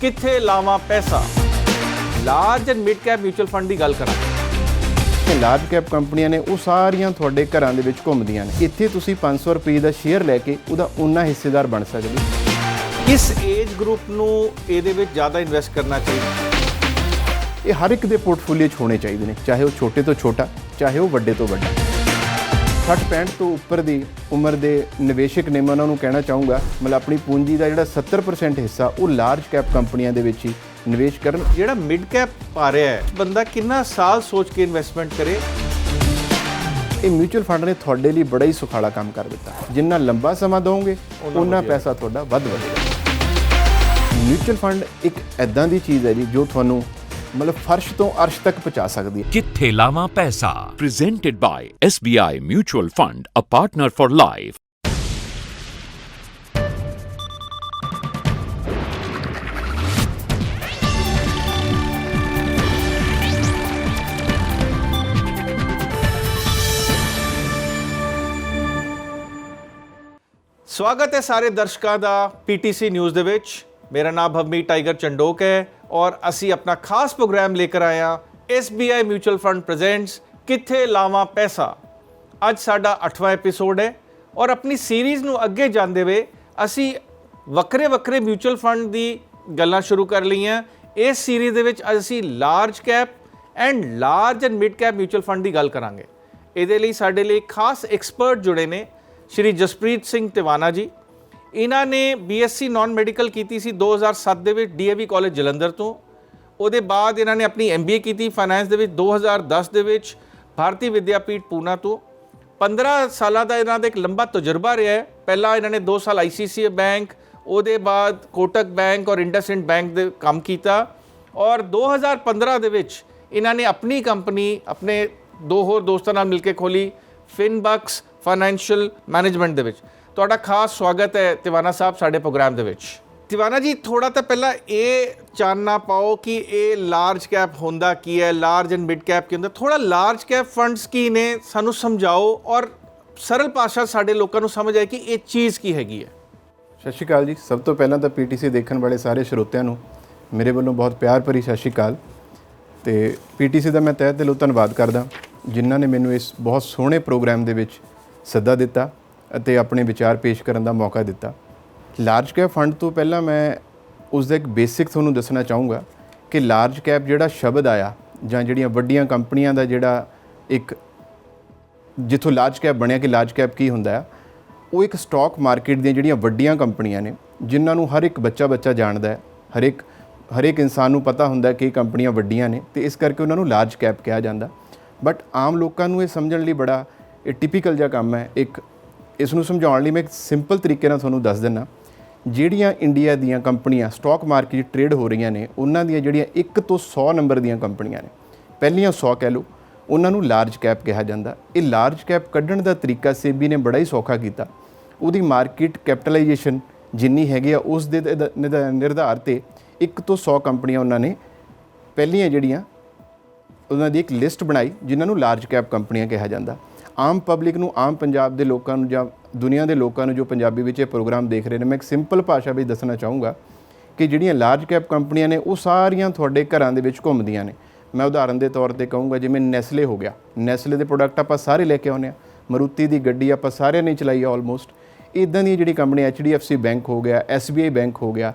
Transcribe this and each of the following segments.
ਕਿੱਥੇ ਲਾਵਾਂ ਪੈਸਾ? Large and mid cap mutual fund ਦੀ ਗੱਲ ਕਰਾਂਗੇ ਇਹ ਲਾਰਜ ਕੈਪ ਕੰਪਨੀਆਂ ਨੇ ਉਹ ਸਾਰੀਆਂ ਤੁਹਾਡੇ ਘਰਾਂ ਦੇ ਵਿੱਚ ਘੁੰਮਦੀਆਂ ਨੇ। ਇੱਥੇ ਤੁਸੀਂ 500 ਰੁਪਏ ਦਾ ਸ਼ੇਅਰ ਲੈ ਕੇ ਉਹਦਾ ਉਨਾ ਹਿੱਸੇਦਾਰ ਬਣ ਸਕਦੇ ਹੋ। ਕਿਸ ਏਜ ਗਰੁੱਪ ਨੂੰ ਇਹਦੇ ਵਿੱਚ ਜ਼ਿਆਦਾ ਇਨਵੈਸਟ ਕਰਨਾ ਚਾਹੀਦਾ? ਇਹ ਹਰ ਇੱਕ ਦੇ ਪੋਰਟਫੋਲੀਓ 'ਚ ਹੋਣੇ ਚਾਹੀਦੇ ਨੇ ਚਾਹੇ ਉਹ ਛੋਟੇ ਤੋਂ ਛੋਟਾ ਚਾਹੇ ਉਹ ਵੱਡੇ ਤੋਂ ਵੱਡਾ। 60 65 ਤੋਂ ਉੱਪਰ ਦੀ ਉਮਰ ਦੇ ਨਿਵੇਸ਼ਕ ਨੇ ਮੈਂ ਉਹਨਾਂ ਨੂੰ ਕਹਿਣਾ ਚਾਹੂੰਗਾ ਮਤਲਬ ਆਪਣੀ ਪੂੰਜੀ ਦਾ ਜਿਹੜਾ 70% ਹਿੱਸਾ ਉਹ ਲਾਰਜ ਕੈਪ ਕੰਪਨੀਆਂ ਦੇ ਵਿੱਚ ਹੀ ਨਿਵੇਸ਼ ਕਰਨ। ਜਿਹੜਾ ਮਿਡ ਕੈਪ ਪਾ ਰਿਹਾ ਹੈ ਬੰਦਾ ਕਿੰਨਾ ਸਾਲ ਸੋਚ ਕੇ ਇਨਵੈਸਟਮੈਂਟ ਕਰੇ? ਇਹ ਮਿਊਚੁਅਲ ਫੰਡ ਨੇ ਤੁਹਾਡੇ ਲਈ ਬੜਾ ਹੀ ਸੁਖਾਲਾ ਕੰਮ ਕਰ ਦਿੱਤਾ। ਜਿੰਨਾ ਲੰਬਾ ਸਮਾਂ ਦੋਗੇ ਉਹਨਾਂ ਪੈਸਾ ਤੁਹਾਡਾ ਵੱਧ ਵਧੇਗਾ। ਮਿਊਚੁਅਲ ਫੰਡ ਇੱਕ ਐਦਾਂ ਦੀ ਚੀਜ਼ ਹੈ ਜੀ ਜੋ ਤੁਹਾਨੂੰ ਮਤਲਬ ਫਰਸ਼ ਤੋਂ ਅਰਸ਼ ਤੱਕ ਪਹੁੰਚਾ ਸਕਦੀ ਹੈ। ਕਿੱਥੇ ਲਾਵਾਂ ਪੈਸਾ? Presented by SBI Mutual Fund a partner for life. ਸਵਾਗਤ ਹੈ ਸਾਰੇ ਦਰਸ਼ਕਾਂ ਦਾ ਪੀਟੀਸੀ ਨਿਊਜ਼ ਦੇ ਵਿੱਚ। ਮੇਰਾ ਨਾਮ ਭਵਮੀ ਟਾਈਗਰ ਚੰਡੋਕ ਹੈ ਔਰ ਅਸੀਂ ਆਪਣਾ ਖਾਸ ਪ੍ਰੋਗਰਾਮ ਲੈ ਕੇ ਆਏ ਹਾਂ SBI ਮਿਊਚੁਅਲ ਫੰਡ ਪ੍ਰੈਜ਼ੈਂਟਸ ਕਿੱਥੇ ਲਾਵਾਂ ਪੈਸਾ ਅੱਜ ਸਾਡਾ 8ਵਾਂ ਐਪੀਸੋਡ ਹੈ ਔਰ ਆਪਣੀ ਸੀਰੀਜ਼ ਨੂੰ ਅੱਗੇ ਜਾਂਦੇ ਹੋਏ ਅਸੀਂ ਵੱਖਰੇ ਵੱਖਰੇ ਮਿਊਚੁਅਲ ਫੰਡ ਦੀ ਗੱਲਾਂ ਸ਼ੁਰੂ ਕਰ ਲਈਆਂ ਇਸ ਸੀਰੀਜ਼ ਦੇ ਵਿੱਚ ਅਸੀਂ large cap and large and mid cap mutual fund ਦੀ ਗੱਲ ਕਰਾਂਗੇ ਇਹਦੇ ਲਈ ਸਾਡੇ ਲਈ ਖਾਸ ਐਕਸਪਰਟ ਜੁੜੇ ਨੇ ਸ਼੍ਰੀ ਜਸਪ੍ਰੀਤ ਸਿੰਘ ਤਿਵਾਨਾ ਜੀ ਇਹਨਾਂ ਨੇ ਬੀਐਸਸੀ ਨਾਨ ਮੈਡੀਕਲ ਕੀਤੀ ਸੀ 2007 ਦੇ ਵਿੱਚ ਡੀਏਵੀ ਕਾਲਜ ਜਲੰਧਰ ਤੋਂ। ਉਹਦੇ ਬਾਅਦ ਇਹਨਾਂ ਨੇ ਆਪਣੀ ਐਮਬੀਏ ਕੀਤੀ ਫਾਈਨੈਂਸ ਦੇ ਵਿੱਚ 2010 ਦੇ ਵਿੱਚ, ਭਾਰਤੀ ਵਿਦਿਆਪੀਠ ਪੂਨਾ ਤੋਂ। 15 ਸਾਲਾਂ ਦਾ ਇਹਨਾਂ ਦਾ ਇੱਕ ਲੰਬਾ ਤਜਰਬਾ ਰਿਹਾ ਹੈ। ਪਹਿਲਾਂ ਇਹਨਾਂ ਨੇ 2 ਸਾਲ ਆਈਸੀਸੀਆਈ ਬੈਂਕ ਉਹਦੇ ਬਾਅਦ ਕੋਟਕ ਬੈਂਕ ਔਰ ਇੰਡਸਇੰਡ ਬੈਂਕ ਦੇ ਕੰਮ ਕੀਤਾ। ਔਰ 2015 ਦੇ ਵਿੱਚ ਇਹਨਾਂ ਨੇ ਆਪਣੀ ਕੰਪਨੀ ਆਪਣੇ ਦੋ ਹੋਰ ਦੋਸਤਾਂ ਨਾਲ ਮਿਲ ਕੇ ਖੋਲੀ ਫਿਨਬਕਸ ਫਾਈਨੈਂਸ਼ੀਅਲ ਮੈਨੇਜਮੈਂਟ ਦੇ ਵਿੱਚ। ਤੁਹਾਡਾ ਖਾਸ ਸਵਾਗਤ ਹੈ ਤਿਵਾਨਾ ਸਾਹਿਬ ਸਾਡੇ ਪ੍ਰੋਗਰਾਮ ਦੇ ਵਿੱਚ। ਤਿਵਾਨਾ ਜੀ ਥੋੜਾ ਤਾਂ ਪਹਿਲਾਂ ਇਹ ਚਾਨਣਾ ਪਾਓ ਕਿ ਇਹ ਲਾਰਜ ਕੈਪ ਹੁੰਦਾ ਕੀ ਹੈ ਲਾਰਜ ਐਂਡ ਮਿਡ ਕੈਪ ਕੀ ਹੁੰਦਾ ਥੋੜਾ ਲਾਰਜ ਕੈਪ ਫੰਡਸ ਕੀ ਨੇ ਸਾਨੂੰ ਸਮਝਾਓ ਔਰ ਸਰਲ ਭਾਸ਼ਾ ਸਾਡੇ ਲੋਕਾਂ ਨੂੰ ਸਮਝ ਆਏ ਕਿ ਇਹ ਚੀਜ਼ ਕੀ ਹੈਗੀ ਹੈ। ਸਤਿ ਸ਼੍ਰੀ ਅਕਾਲ ਜੀ। ਸਭ ਤੋਂ ਪਹਿਲਾਂ ਤਾਂ ਪੀਟੀਸੀ ਦੇਖਣ ਵਾਲੇ ਸਾਰੇ ਸਰੋਤਿਆਂ ਨੂੰ ਮੇਰੇ ਵੱਲੋਂ ਬਹੁਤ ਪਿਆਰ ਭਰੀ ਸਤਿ ਸ਼੍ਰੀ ਅਕਾਲ। ਤੇ ਪੀਟੀਸੀ ਦਾ ਮੈਂ ਤਹਿ ਦਿਲੋਂ ਧੰਨਵਾਦ ਕਰਦਾ ਜਿਨ੍ਹਾਂ ਨੇ ਮੈਨੂੰ ਇਸ ਬਹੁਤ ਸੋਹਣੇ ਪ੍ਰੋਗਰਾਮ ਦੇ ਵਿੱਚ ਸੱਦਾ ਦਿੱਤਾ। ਅਤੇ ਆਪਣੇ ਵਿਚਾਰ ਪੇਸ਼ ਕਰਨ ਦਾ ਮੌਕਾ ਦਿੱਤਾ। ਲਾਰਜ ਕੈਪ ਫੰਡ ਤੋਂ ਪਹਿਲਾਂ ਮੈਂ ਉਸ ਦਾ ਇੱਕ ਬੇਸਿਕ ਤੁਹਾਨੂੰ ਦੱਸਣਾ ਚਾਹੂੰਗਾ ਕਿ ਲਾਰਜ ਕੈਪ ਜਿਹੜਾ ਸ਼ਬਦ ਆਇਆ ਜਾਂ ਜਿਹੜੀਆਂ ਵੱਡੀਆਂ ਕੰਪਨੀਆਂ ਦਾ ਜਿਹੜਾ ਇੱਕ ਜਿੱਥੋਂ ਲਾਰਜ ਕੈਪ ਬਣਿਆ ਕਿ ਲਾਰਜ ਕੈਪ ਕੀ ਹੁੰਦਾ ਆ, ਉਹ ਇੱਕ ਸਟਾਕ ਮਾਰਕੀਟ ਦੀਆਂ ਜਿਹੜੀਆਂ ਵੱਡੀਆਂ ਕੰਪਨੀਆਂ ਨੇ, ਜਿਨ੍ਹਾਂ ਨੂੰ ਹਰ ਇੱਕ ਬੱਚਾ ਬੱਚਾ ਜਾਣਦਾ ਹੈ, ਹਰ ਇੱਕ ਹਰ ਇੱਕ ਇਨਸਾਨ ਨੂੰ ਪਤਾ ਹੁੰਦਾ ਕਿ ਇਹ ਕੰਪਨੀਆਂ ਵੱਡੀਆਂ ਨੇ ਤੇ ਇਸ ਕਰਕੇ ਉਹਨਾਂ ਨੂੰ ਲਾਰਜ ਕੈਪ ਕਿਹਾ ਜਾਂਦਾ। ਬਟ ਆਮ ਲੋਕਾਂ ਨੂੰ ਇਹ ਸਮਝਣ ਲਈ ਬੜਾ ਇਹ ਟਿਪੀਕਲ ਜਿਹਾ ਕੰਮ ਹੈ, ਇੱਕ ਇਸ ਨੂੰ ਸਮਝਾਉਣ ਲਈ ਮੈਂ ਇੱਕ ਸਿੰਪਲ ਤਰੀਕੇ ਨਾਲ ਤੁਹਾਨੂੰ ਦੱਸ ਦਿੰਨਾ ਜਿਹੜੀਆਂ ਇੰਡੀਆ ਦੀਆਂ ਕੰਪਨੀਆਂ ਸਟਾਕ ਮਾਰਕੀਟ 'ਚ ਟ੍ਰੇਡ ਹੋ ਰਹੀਆਂ ਨੇ, ਉਹਨਾਂ ਦੀਆਂ ਜਿਹੜੀਆਂ 1 ਤੋਂ 100 ਨੰਬਰ ਦੀਆਂ ਕੰਪਨੀਆਂ ਨੇ, ਪਹਿਲੀਆਂ 100 ਕਹਿ ਲਓ, ਉਹਨਾਂ ਨੂੰ ਲਾਰਜ ਕੈਪ ਕਿਹਾ ਜਾਂਦਾ। ਇਹ ਲਾਰਜ ਕੈਪ ਕੱਢਣ ਦਾ ਤਰੀਕਾ ਸੇਬੀ ਨੇ ਬੜਾ ਹੀ ਸੌਖਾ ਕੀਤਾ। ਉਹਦੀ ਮਾਰਕੀਟ ਕੈਪੀਟਲਾਈਜੇਸ਼ਨ ਜਿੰਨੀ ਹੈਗੀ ਆ, ਉਸ ਦੇ ਦ- ਨਿਰਧਾਰ ਤੇ 1 ਤੋਂ 100 ਕੰਪਨੀਆਂ ਉਹਨਾਂ ਨੇ ਪਹਿਲੀਆਂ ਜਿਹੜੀਆਂ, ਉਹਨਾਂ ਦੀ ਇੱਕ ਲਿਸਟ ਬਣਾਈ, ਜਿਨ੍ਹਾਂ ਨੂੰ ਲਾਰਜ ਕੈਪ ਕੰਪਨੀਆਂ ਕਿਹਾ ਜਾਂਦਾ। ਆਮ ਪਬਲਿਕ ਨੂੰ, ਆਮ ਪੰਜਾਬ ਦੇ ਲੋਕਾਂ ਨੂੰ ਜਾਂ ਦੁਨੀਆ ਦੇ ਲੋਕਾਂ ਨੂੰ ਜੋ ਪੰਜਾਬੀ ਵਿੱਚ ਇਹ ਪ੍ਰੋਗਰਾਮ ਦੇਖ ਰਹੇ ਨੇ, ਮੈਂ ਇੱਕ ਸਿੰਪਲ ਭਾਸ਼ਾ ਵਿੱਚ ਦੱਸਣਾ ਚਾਹੂੰਗਾ ਕਿ ਜਿਹੜੀਆਂ ਲਾਰਜ ਕੈਪ ਕੰਪਨੀਆਂ ਨੇ, ਉਹ ਸਾਰੀਆਂ ਤੁਹਾਡੇ ਘਰਾਂ ਦੇ ਵਿੱਚ ਘੁੰਮਦੀਆਂ ਨੇ। ਮੈਂ ਉਦਾਹਰਨ ਦੇ ਤੌਰ ਤੇ ਕਹੂੰਗਾ, ਜਿਵੇਂ ਨੈਸਲੇ ਹੋ ਗਿਆ। ਨੈਸਲੇ ਦੇ ਪ੍ਰੋਡਕਟ ਆਪਾਂ ਸਾਰੇ ਲੈ ਕੇ ਆਉਂਦੇ ਆ ਮਰੂਤੀ ਦੀ ਗੱਡੀ ਆਪਾਂ ਸਾਰਿਆਂ ਨੇ ਚਲਾਈ ਆ ਆਲਮੋਸਟ ਇਦਾਂ ਦੀਆਂ ਜਿਹੜੀ ਕੰਪਨੀ ਐਚਡੀਐਫਸੀ ਬੈਂਕ ਹੋ ਗਿਆ ਐਸਬੀਆਈ ਬੈਂਕ ਹੋ ਗਿਆ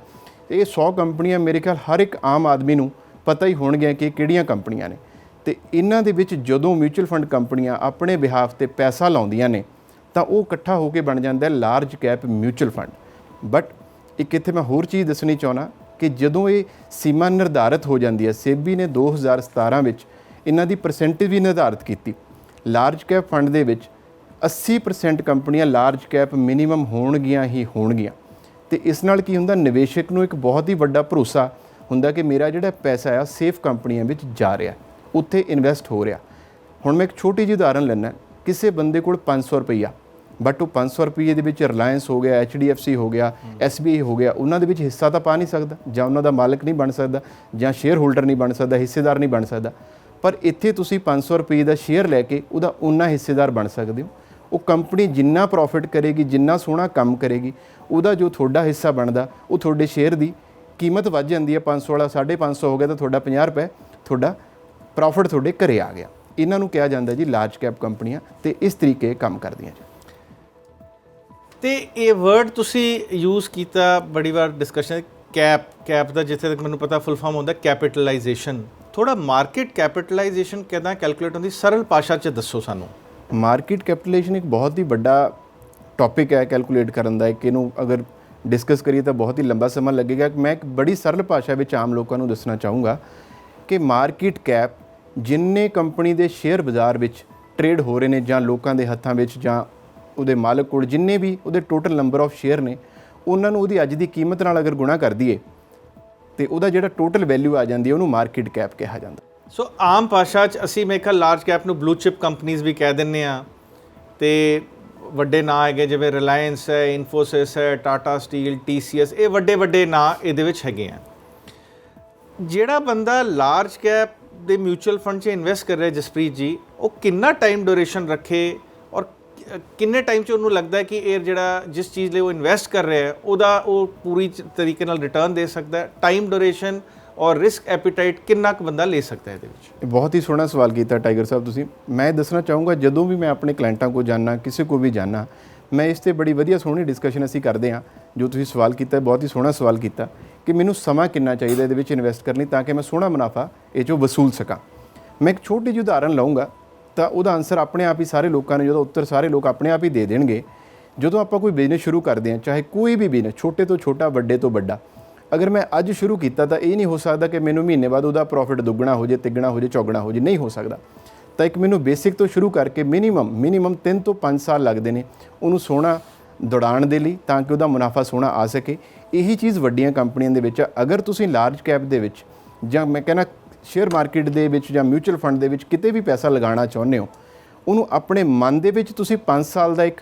ਇਹ 100 ਕੰਪਨੀਆਂ ਮੇਰੇ ਖਿਆਲ ਹਰ ਇੱਕ ਆਮ ਆਦਮੀ ਨੂੰ ਪਤਾ ਹੀ ਹੋਣਗੀਆਂ ਕਿ ਕਿਹੜੀਆਂ ਕੰਪਨੀਆਂ ਨੇ। ਤੇ ਇਹਨਾਂ ਦੇ ਵਿੱਚ ਜਦੋਂ ਮਿਊਚੁਅਲ ਫੰਡ ਕੰਪਨੀਆਂ ਆਪਣੇ ਬਿਹਾਫ ਤੇ ਪੈਸਾ ਲਾਉਂਦੀਆਂ ਨੇ, ਤਾਂ ਉਹ ਇਕੱਠਾ ਹੋ ਕੇ ਬਣ ਜਾਂਦਾ ਹੈ large cap mutual fund but ਇੱਕ ਇੱਥੇ ਮੈਂ ਹੋਰ ਚੀਜ਼ ਦੱਸਣੀ ਚਾਹਣਾ ਕਿ ਜਦੋਂ ਇਹ ਸੀਮਾ ਨਿਰਧਾਰਿਤ ਹੋ ਜਾਂਦੀ ਹੈ, ਸੇਬੀ ਨੇ 2017 ਵਿੱਚ ਇਹਨਾਂ ਦੀ ਪਰਸੈਂਟੇਜ ਵੀ ਨਿਰਧਾਰਿਤ ਕੀਤੀ। ਲਾਰਜ ਕੈਪ ਫੰਡ ਦੇ ਵਿੱਚ 80% ਕੰਪਨੀਆਂ ਲਾਰਜ ਕੈਪ ਮਿਨੀਮਮ ਹੋਣਗੀਆਂ ਹੀ ਹੋਣਗੀਆਂ। ਤੇ ਇਸ ਨਾਲ ਕੀ ਹੁੰਦਾ, ਨਿਵੇਸ਼ਕ ਨੂੰ ਇੱਕ ਬਹੁਤ ਹੀ ਵੱਡਾ ਭਰੋਸਾ ਹੁੰਦਾ ਕਿ ਮੇਰਾ ਜਿਹੜਾ ਪੈਸਾ ਆ ਸੇਫ ਕੰਪਨੀਆਂ ਵਿੱਚ ਜਾ ਰਿਹਾ ਉੱਥੇ ਇਨਵੈਸਟ ਹੋ ਰਿਹਾ। ਹੁਣ ਮੈਂ ਇੱਕ ਛੋਟੀ ਜਿਹੀ ਉਦਾਹਰਨ ਲੈਣਾ ਕਿਸੇ ਬੰਦੇ ਕੋਲ 500 ਰੁਪਈਆ ਬਟ ਉਹ 500 ਰੁਪਏ ਦੇ ਵਿੱਚ ਰਿਲਾਇੰਸ ਹੋ ਗਿਆ HDFC ਹੋ ਗਿਆ SBI ਹੋ ਗਿਆ, ਉਹਨਾਂ ਦੇ ਵਿੱਚ ਹਿੱਸਾ ਤਾਂ ਪਾ ਨਹੀਂ ਸਕਦਾ। ਜਾਂ ਉਹਨਾਂ ਦਾ ਮਾਲਕ ਨਹੀਂ ਬਣ ਸਕਦਾ, ਜਾਂ ਸ਼ੇਅਰ ਹੋਲਡਰ ਨਹੀਂ ਬਣ ਸਕਦਾ, ਹਿੱਸੇਦਾਰ ਨਹੀਂ ਬਣ ਸਕਦਾ। ਪਰ ਇੱਥੇ ਤੁਸੀਂ 500 ਰੁਪਏ ਦਾ ਸ਼ੇਅਰ ਲੈ ਕੇ ਉਹਦਾ ਉਨਾ ਹਿੱਸੇਦਾਰ ਬਣ ਸਕਦੇ ਹੋ। ਉਹ ਕੰਪਨੀ ਜਿੰਨਾ ਪ੍ਰੋਫਿਟ ਕਰੇਗੀ, ਜਿੰਨਾ ਸੋਹਣਾ ਕੰਮ ਕਰੇਗੀ, ਉਹਦਾ ਜੋ ਤੁਹਾਡਾ ਹਿੱਸਾ ਬਣਦਾ, ਉਹ ਤੁਹਾਡੇ ਸ਼ੇਅਰ ਦੀ ਕੀਮਤ ਵੱਧ ਜਾਂਦੀ ਹੈ। 500 ਵਾਲਾ 550 ਹੋ ਗਿਆ ਤਾਂ ਤੁਹਾਡਾ 50 ਰੁਪਏ, ਤੁਹਾਡਾ ਪ੍ਰੋਫਿਟ ਤੁਹਾਡੇ ਘਰੇ ਆ ਗਿਆ। ਇਹਨਾਂ ਨੂੰ ਕਿਹਾ ਜਾਂਦਾ ਜੀ ਲਾਰਜ ਕੈਪ ਕੰਪਨੀਆਂ ਤੇ ਇਸ ਤਰੀਕੇ ਕੰਮ ਕਰਦੀਆਂ ਜੀ। ਤੇ ਇਹ ਵਰਡ ਤੁਸੀਂ ਯੂਜ਼ ਕੀਤਾ ਬੜੀ ਵਾਰ ਡਿਸਕਸ਼ਨ ਕੈਪ ਕੈਪ ਦਾ ਜਿੱਥੇ ਤੱਕ ਮੈਨੂੰ ਪਤਾ ਫੁੱਲ ਫਾਰਮ ਹੁੰਦਾ ਕੈਪੀਟਲਾਈਜੇਸ਼ਨ ਥੋੜਾ ਮਾਰਕੀਟ ਕੈਪੀਟਲਾਈਜੇਸ਼ਨ ਕਿਦਾਂ ਕੈਲਕੂਲੇਟ ਹੁੰਦੀ ਸਰਲ ਭਾਸ਼ਾ 'ਚ ਦੱਸੋ ਸਾਨੂੰ। ਮਾਰਕੀਟ ਕੈਪੀਟੇਸ਼ਨ ਇੱਕ ਬਹੁਤ ਹੀ ਵੱਡਾ ਟੌਪਿਕ ਹੈ ਕੈਲਕੂਲੇਟ ਕਰਨ ਦਾ ਕਿ ਇਹਨੂੰ ਅਗਰ ਡਿਸਕਸ ਕਰੀਏ ਤਾਂ ਬਹੁਤ ਹੀ ਲੰਬਾ ਸਮਾਂ ਲੱਗੇਗਾ। ਮੈਂ ਇੱਕ ਬੜੀ ਸਰਲ ਭਾਸ਼ਾ ਵਿੱਚ ਆਮ ਲੋਕਾਂ ਨੂੰ ਦੱਸਣਾ ਚਾਹੂੰਗਾ ਕਿ ਮਾਰਕੀਟ ਕੈਪ ਜਿੰਨੇ ਕੰਪਨੀ ਦੇ ਸ਼ੇਅਰ ਬਾਜ਼ਾਰ ਵਿੱਚ ਟ੍ਰੇਡ ਹੋ ਰਹੇ ਨੇ ਜਾਂ ਲੋਕਾਂ ਦੇ ਹੱਥਾਂ ਵਿੱਚ ਜਾਂ ਉਹਦੇ ਮਾਲਕ ਕੋਲ ਜਿੰਨੇ ਵੀ ਉਹਦੇ ਟੋਟਲ ਨੰਬਰ ਆਫ ਸ਼ੇਅਰ ਨੇ, ਉਹਨਾਂ ਨੂੰ ਉਹਦੀ ਅੱਜ ਦੀ ਕੀਮਤ ਨਾਲ ਅਗਰ ਗੁਣਾ ਕਰ ਦਈਏ, ਤੇ ਉਹਦਾ ਜਿਹੜਾ ਟੋਟਲ ਵੈਲਿਊ ਆ ਜਾਂਦੀ ਹੈ, ਉਹਨੂੰ ਮਾਰਕੀਟ ਕੈਪ ਕਿਹਾ ਜਾਂਦਾ। ਸੋ ਆਮ ਭਾਸ਼ਾ 'ਚ ਅਸੀਂ ਮੇਰੇ ਖਿਆਲ ਲਾਰਜ ਕੈਪ ਨੂੰ ਬਲੂ ਚਿਪ ਕੰਪਨੀਆਂ ਵੀ ਕਹਿ ਦਿੰਨੇ ਆ। ਤੇ ਵੱਡੇ ਨਾਂ ਹੈਗੇ, ਜਿਵੇਂ ਰਿਲਾਇੰਸ ਹੈ ਇਨਫੋਸਿਸ ਹੈ ਟਾਟਾ ਸਟੀਲ TCS ਇਹ ਵੱਡੇ ਵੱਡੇ ਨਾਂ ਇਹਦੇ ਵਿੱਚ ਹੈਗੇ ਆ। ਜਿਹੜਾ ਬੰਦਾ ਲਾਰਜ ਕੈਪ ਦੇ ਮਿਊਚੁਅਲ ਫੰਡ 'ਚ ਇਨਵੈਸਟ ਕਰ ਰਿਹਾ ਜਸਪ੍ਰੀਤ ਜੀ, ਉਹ ਕਿੰਨਾ ਟਾਈਮ ਡਿਊਰੇਸ਼ਨ ਰੱਖੇ ਔਰ ਕਿੰਨੇ ਟਾਈਮ 'ਚ ਉਹਨੂੰ ਲੱਗਦਾ ਹੈ ਕਿ ਇਹ ਜਿਹੜਾ ਜਿਸ ਚੀਜ਼ ਲਈ ਉਹ ਇਨਵੈਸਟ ਕਰ ਰਿਹਾ ਹੈ, ਉਹਦਾ ਉਹ ਪੂਰੀ ਤਰੀਕੇ ਨਾਲ ਰਿਟਰਨ ਦੇ ਸਕਦਾ ਹੈ? ਟਾਈਮ ਡਿਊਰੇਸ਼ਨ ਔਰ ਰਿਸਕ ਐਪੀਟਾਈਟ ਕਿੰਨਾ ਕੁ ਬੰਦਾ ਲੈ ਸਕਦਾ ਹੈ ਇਹਦੇ ਵਿੱਚ? ਇਹ ਬਹੁਤ ਹੀ ਸੋਹਣਾ ਸਵਾਲ ਕੀਤਾ ਟਾਈਗਰ ਸਾਹਿਬ ਤੁਸੀਂ। ਮੈਂ ਇਹ ਦੱਸਣਾ ਚਾਹੂੰਗਾ, ਜਦੋਂ ਵੀ ਮੈਂ ਆਪਣੇ ਕਲਾਇੰਟਾਂ ਕੋਲ ਜਾਣਾ ਕਿਸੇ ਕੋ ਵੀ ਜਾਣਾ ਮੈਂ ਇਸ ਤੇ ਬੜੀ ਵਧੀਆ ਸੋਹਣੀ ਡਿਸਕਸ਼ਨ ਅਸੀਂ ਕਰਦੇ ਹਾਂ, ਜੋ ਤੁਸੀਂ ਸਵਾਲ ਕੀਤਾ, ਬਹੁਤ ਹੀ ਸੋਹਣਾ ਸਵਾਲ ਕੀਤਾ। ਕਿ ਮੈਨੂੰ ਸਮਾਂ ਕਿੰਨਾ ਚਾਹੀਦਾ ਇਹਦੇ ਵਿੱਚ ਇਨਵੈਸਟ ਕਰਨੀ ਤਾਂ ਕਿ ਮੈਂ ਸੋਹਣਾ ਮੁਨਾਫਾ ਇਹ ਚੋਂ ਵਸੂਲ ਸਕਾਂ। ਮੈਂ ਇੱਕ ਛੋਟੀ ਜਿਹੀ ਉਦਾਹਰਨ ਲਵਾਂਗਾ ਤਾਂ ਉਹਦਾ ਆਨਸਰ ਆਪਣੇ ਆਪ ਹੀ ਸਾਰੇ ਲੋਕਾਂ ਨੂੰ, ਜਦੋਂ ਉੱਤਰ ਸਾਰੇ ਲੋਕ ਆਪਣੇ ਆਪ ਹੀ ਦੇ ਦੇਣਗੇ। ਜਦੋਂ ਆਪਾਂ ਕੋਈ ਬਿਜ਼ਨਸ ਸ਼ੁਰੂ ਕਰਦੇ ਹਾਂ, ਚਾਹੇ ਕੋਈ ਵੀ ਬਿਜ਼ਨਸ ਛੋਟੇ ਤੋਂ ਛੋਟਾ, ਵੱਡੇ ਤੋਂ ਵੱਡਾ, ਅਗਰ ਮੈਂ ਅੱਜ ਸ਼ੁਰੂ ਕੀਤਾ ਤਾਂ ਇਹ ਨਹੀਂ ਹੋ ਸਕਦਾ ਕਿ ਮੈਨੂੰ ਮਹੀਨੇ ਬਾਅਦ ਉਹਦਾ ਪ੍ਰੋਫਿਟ ਦੁੱਗਣਾ ਹੋ ਜੇ, ਤਿੱਗਣਾ ਹੋ ਜੇ, ਚੌਗਣਾ ਹੋ ਜੇ, ਨਹੀਂ ਹੋ ਸਕਦਾ। ਤਾਂ ਇੱਕ ਮੈਨੂੰ ਬੇਸਿਕ ਤੋਂ ਸ਼ੁਰੂ ਕਰਕੇ ਮਿਨੀਮਮ ਮਿਨੀਮਮ 3 ਤੋਂ 5 ਸਾਲ ਲੱਗਦੇ ਨੇ। ਉਹਨੂੰ ਸੋਹਣਾ ਦੌੜਾਉਣ ਦੇ ਲਈ ਤਾਂ ਕਿ ਉਹਦਾ ਮੁਨਾਫਾ ਸੋਹਣਾ ਆ ਸਕੇ। ਇਹੀ ਚੀਜ਼ ਵੱਡੀਆਂ ਕੰਪਨੀਆਂ ਦੇ ਵਿੱਚ ਆ। ਅਗਰ ਤੁਸੀਂ ਲਾਰਜ ਕੈਪ ਦੇ ਵਿੱਚ ਜਾਂ ਮੈਂ ਕਹਿੰਦਾ ਸ਼ੇਅਰ ਮਾਰਕੀਟ ਦੇ ਵਿੱਚ ਜਾਂ ਮਿਊਚੁਅਲ ਫੰਡ ਦੇ ਵਿੱਚ ਕਿਤੇ ਵੀ ਪੈਸਾ ਲਗਾਉਣਾ ਚਾਹੁੰਦੇ ਹੋ, ਉਹਨੂੰ ਆਪਣੇ ਮਨ ਦੇ ਵਿੱਚ ਤੁਸੀਂ 5 ਸਾਲ ਦਾ ਇੱਕ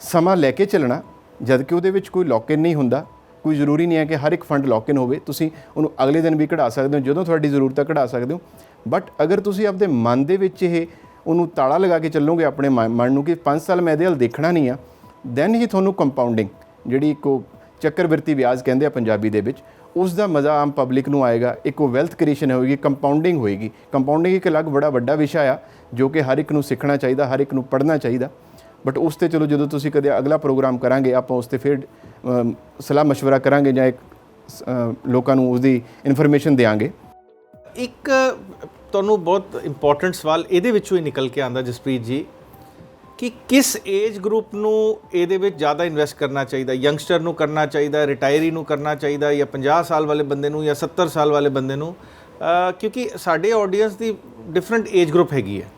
ਸਮਾਂ ਲੈ ਕੇ ਚੱਲਣਾ ਜਦ ਕਿ ਉਹਦੇ ਵਿੱਚ ਕੋਈ ਲੌਕ ਇਨ ਨਹੀਂ ਹੁੰਦਾ। ਕੋਈ ਜ਼ਰੂਰੀ ਨਹੀਂ ਹੈ ਕਿ ਹਰ ਇੱਕ ਫੰਡ ਲੌਕ ਇਨ ਹੋਵੇ। ਤੁਸੀਂ ਉਹਨੂੰ ਅਗਲੇ ਦਿਨ ਵੀ ਕਢਾ ਸਕਦੇ ਹੋ, ਜਦੋਂ ਤੁਹਾਡੀ ਜ਼ਰੂਰਤ ਹੈ ਕਢਾ ਸਕਦੇ ਹੋ। ਬਟ ਅਗਰ ਤੁਸੀਂ ਆਪਦੇ ਮਨ ਦੇ ਵਿੱਚ ਇਹ ਉਹਨੂੰ ਤਾਲਾ ਲਗਾ ਕੇ ਚੱਲੋਗੇ, ਆਪਣੇ ਮ- ਮਨ ਨੂੰ ਕਿ 5 ਸਾਲ ਮੈਂ ਇਹਦੇ ਵੱਲ ਦੇਖਣਾ ਨਹੀਂ ਆ ਦੈਨ ਹੀ ਤੁਹਾਨੂੰ ਕੰਪਾਊਂਡਿੰਗ ਜਿਹੜੀ ਇੱਕ ਉਹ ਚੱਕਰਵਰਤੀ ਵਿਆਜ ਕਹਿੰਦੇ ਆ ਪੰਜਾਬੀ ਦੇ ਵਿੱਚ ਉਸ ਦਾ ਮਜ਼ਾ ਆਮ ਪਬਲਿਕ ਨੂੰ ਆਏਗਾ ਇੱਕ ਉਹ ਵੈਲਥ ਕ੍ਰੀਏਸ਼ਨ ਹੋਏਗੀ ਕੰਪਾਊਂਡਿੰਗ ਹੋਏਗੀ ਕੰਪਾਊਂਡਿੰਗ ਇੱਕ ਅਲੱਗ ਬੜਾ ਵੱਡਾ ਵਿਸ਼ਾ ਆ ਜੋ ਕਿ ਹਰ ਇੱਕ ਨੂੰ ਸਿੱਖਣਾ ਚਾਹੀਦਾ ਹਰ ਇੱਕ ਨੂੰ ਪੜ੍ਹਨਾ ਚਾਹੀਦਾ ਬਟ ਉਸ ਤੇ ਚਲੋ ਜਦੋਂ ਤੁਸੀਂ ਕਦੇ ਅਗਲਾ ਪ੍ਰੋਗਰਾਮ ਕਰਾਂਗੇ ਆਪਾਂ ਉਸ ਤੇ ਫਿਰ ਅਮ, ਸਲਾਹ مشورہ ਕਰਾਂਗੇ ਜਾਂ ਇੱਕ ਅ, ਲੋਕਾਂ ਨੂੰ ਉਸ ਦੀ ਇਨਫੋਰਮੇਸ਼ਨ ਦੇਵਾਂਗੇ ਇੱਕ ਤੁਹਾਨੂੰ ਬਹੁਤ ਇੰਪੋਰਟੈਂਟ ਸਵਾਲ ਇਹਦੇ ਵਿੱਚੋਂ ਹੀ ਨਿਕਲ ਕੇ ਆਂਦਾ ਜਸਪ੍ਰੀਤ ਜੀ ਕਿ ਕਿਸ ਏਜ ਗਰੁੱਪ ਨੂੰ ਇਹਦੇ ਵਿੱਚ ਜ਼ਿਆਦਾ ਇਨਵੈਸਟ ਕਰਨਾ ਚਾਹੀਦਾ? ਯੰਗਸਟਰ ਨੂੰ ਕਰਨਾ ਚਾਹੀਦਾ ਰਿਟਾਇਰੀ ਨੂੰ ਕਰਨਾ ਚਾਹੀਦਾ ਜਾਂ 50 ਸਾਲ ਵਾਲੇ ਬੰਦੇ ਨੂੰ ਜਾਂ 70 ਸਾਲ ਵਾਲੇ ਬੰਦੇ ਨੂੰ? ਕਿਉਂਕਿ ਸਾਡੇ ਆਡੀਅנס ਦੀ ਡਿਫਰੈਂਟ ਏਜ ਗਰੁੱਪ ਹੈਗੀ ਹੈ।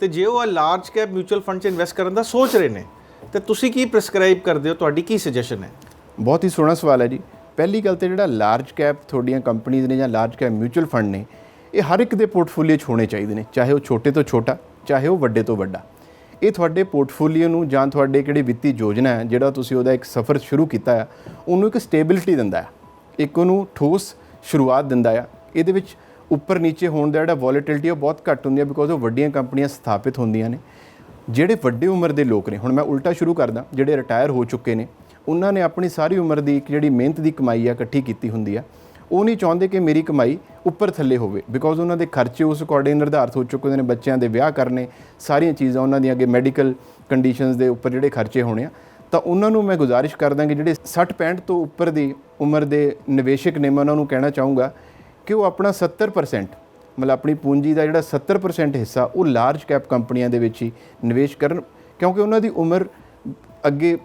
ਤੇ ਜੇ ਉਹ ਲਾਰਜ ਕੈਪ ਮਿਊਚੁਅਲ ਫੰਡ 'ਚ ਇਨਵੈਸਟ ਕਰਨ ਦਾ ਸੋਚ ਰਹੇ ਨੇ, ਤੇ ਤੁਸੀਂ ਕੀ ਪ੍ਰੈਸਕ੍ਰਾਈਬ ਕਰਦੇ ਹੋ? ਤੁਹਾਡੀ ਕੀ ਸੁਜੈਸ਼ਨ ਹੈ? ਬਹੁਤ ਹੀ ਸੋਹਣਾ ਸਵਾਲ ਹੈ ਜੀ। ਪਹਿਲੀ ਗੱਲ ਤੇ ਜਿਹੜਾ ਲਾਰਜ ਕੈਪ ਤੁਹਾਡੀਆਂ ਕੰਪਨੀਆਂ ਨੇ ਜਾਂ ਲਾਰਜ ਕੈਪ ਮਿਊਚੁਅਲ ਫੰਡ ਨੇ, ਇਹ ਹਰ ਇੱਕ ਦੇ ਪੋਰਟਫੋਲੀਓ 'ਚ ਹੋਣੇ ਚਾਹੀਦੇ ਨੇ, ਚਾਹੇ ਉਹ ਛੋਟੇ ਤੋਂ ਛੋਟਾ, ਚਾਹੇ ਉਹ ਵੱਡੇ ਤੋਂ ਵੱਡਾ। ਇਹ ਤੁਹਾਡੇ ਪੋਰਟਫੋਲੀਓ ਨੂੰ ਜਾਂ ਤੁਹਾਡੇ ਕਿਹੜੀ ਵਿੱਤੀ ਯੋਜਨਾ ਹੈ, ਜਿਹੜਾ ਤੁਸੀਂ ਉਹਦਾ ਇੱਕ ਸਫ਼ਰ ਸ਼ੁਰੂ ਕੀਤਾ ਹੈ, ਉਹਨੂੰ ਇੱਕ ਸਟੇਬਿਲਿਟੀ ਦਿੰਦਾ ਹੈ। ਇੱਕ ਉਹਨੂੰ ਠੋਸ ਸ਼ੁਰੂਆਤ ਦਿੰਦਾ ਹੈ। ਇਹਦੇ ਵਿੱਚ ਉੱਪਰ ਨੀਚੇ ਹੋਣ ਦਾ ਜਿਹੜਾ ਵੋਲੇਟਿਲਿਟੀ ਉਹ ਬਹੁਤ ਘੱਟ ਹੁੰਦੀ ਹੈ ਬਿਕੋਜ਼ ਉਹ ਵੱਡੀਆਂ ਕੰਪਨੀਆਂ ਸਥਾਪਿਤ ਹੁੰਦੀਆਂ ਨੇ। ਜਿਹੜੇ ਵੱਡੇ ਉਮਰ ਦੇ ਲੋਕ ਨੇ, ਹੁਣ ਮੈਂ ਉਲਟਾ ਸ਼ੁਰੂ ਕਰਦਾ, ਜਿਹੜੇ ਰਿਟਾਇਰ ਹੋ ਚੁੱਕੇ ਨੇ, ਉਹਨਾਂ ਨੇ ਆਪਣੀ ਸਾਰੀ ਉਮਰ ਦੀ ਇੱਕ ਜਿਹੜੀ ਮਿਹਨਤ ਦੀ ਕਮਾਈ ਆ ਇਕੱਠੀ ਕੀਤੀ ਹੁੰਦੀ ਆ ਉਹ ਨਹੀਂ ਚਾਹੁੰਦੇ ਕਿ ਮੇਰੀ ਕਮਾਈ ਉੱਪਰ ਥੱਲੇ ਹੋਵੇ ਬਿਕੋਜ਼ ਉਹਨਾਂ ਦੇ ਖਰਚੇ ਉਸ ਅਕੋਰਡਿੰਗ ਨਿਰਧਾਰਤ ਹੋ ਚੁੱਕੇ ਨੇ, ਬੱਚਿਆਂ ਦੇ ਵਿਆਹ ਕਰਨੇ, ਸਾਰੀਆਂ ਚੀਜ਼ਾਂ ਉਹਨਾਂ ਦੀਆਂ ਅੱਗੇ ਮੈਡੀਕਲ ਕੰਡੀਸ਼ਨਸ ਦੇ ਉੱਪਰ ਜਿਹੜੇ ਖਰਚੇ ਹੋਣੇ ਆ, ਤਾਂ ਉਹਨਾਂ ਨੂੰ ਮੈਂ ਗੁਜ਼ਾਰਿਸ਼ ਕਰਦਾ ਕਿ ਜਿਹੜੇ 60 65 ਤੋਂ ਉੱਪਰ ਦੀ ਉਮਰ ਦੇ ਨਿਵੇਸ਼ਕ ਨੇ, ਮੈਂ ਉਹਨਾਂ ਨੂੰ ਕਹਿਣਾ ਚਾਹੂੰਗਾ ਕਿ ਉਹ ਆਪਣਾ 70% ਮਤਲਬ ਆਪਣੀ ਪੂੰਜੀ ਦਾ ਜਿਹੜਾ 70% ਹਿੱਸਾ, ਉਹ ਲਾਰਜ ਕੈਪ ਕੰਪਨੀਆਂ ਦੇ ਵਿੱਚ ਹੀ ਨਿਵੇਸ਼ ਕਰਨ, ਕਿਉਂਕਿ ਉਹਨਾਂ ਦੀ ਉਮਰ ਅੱਗੇ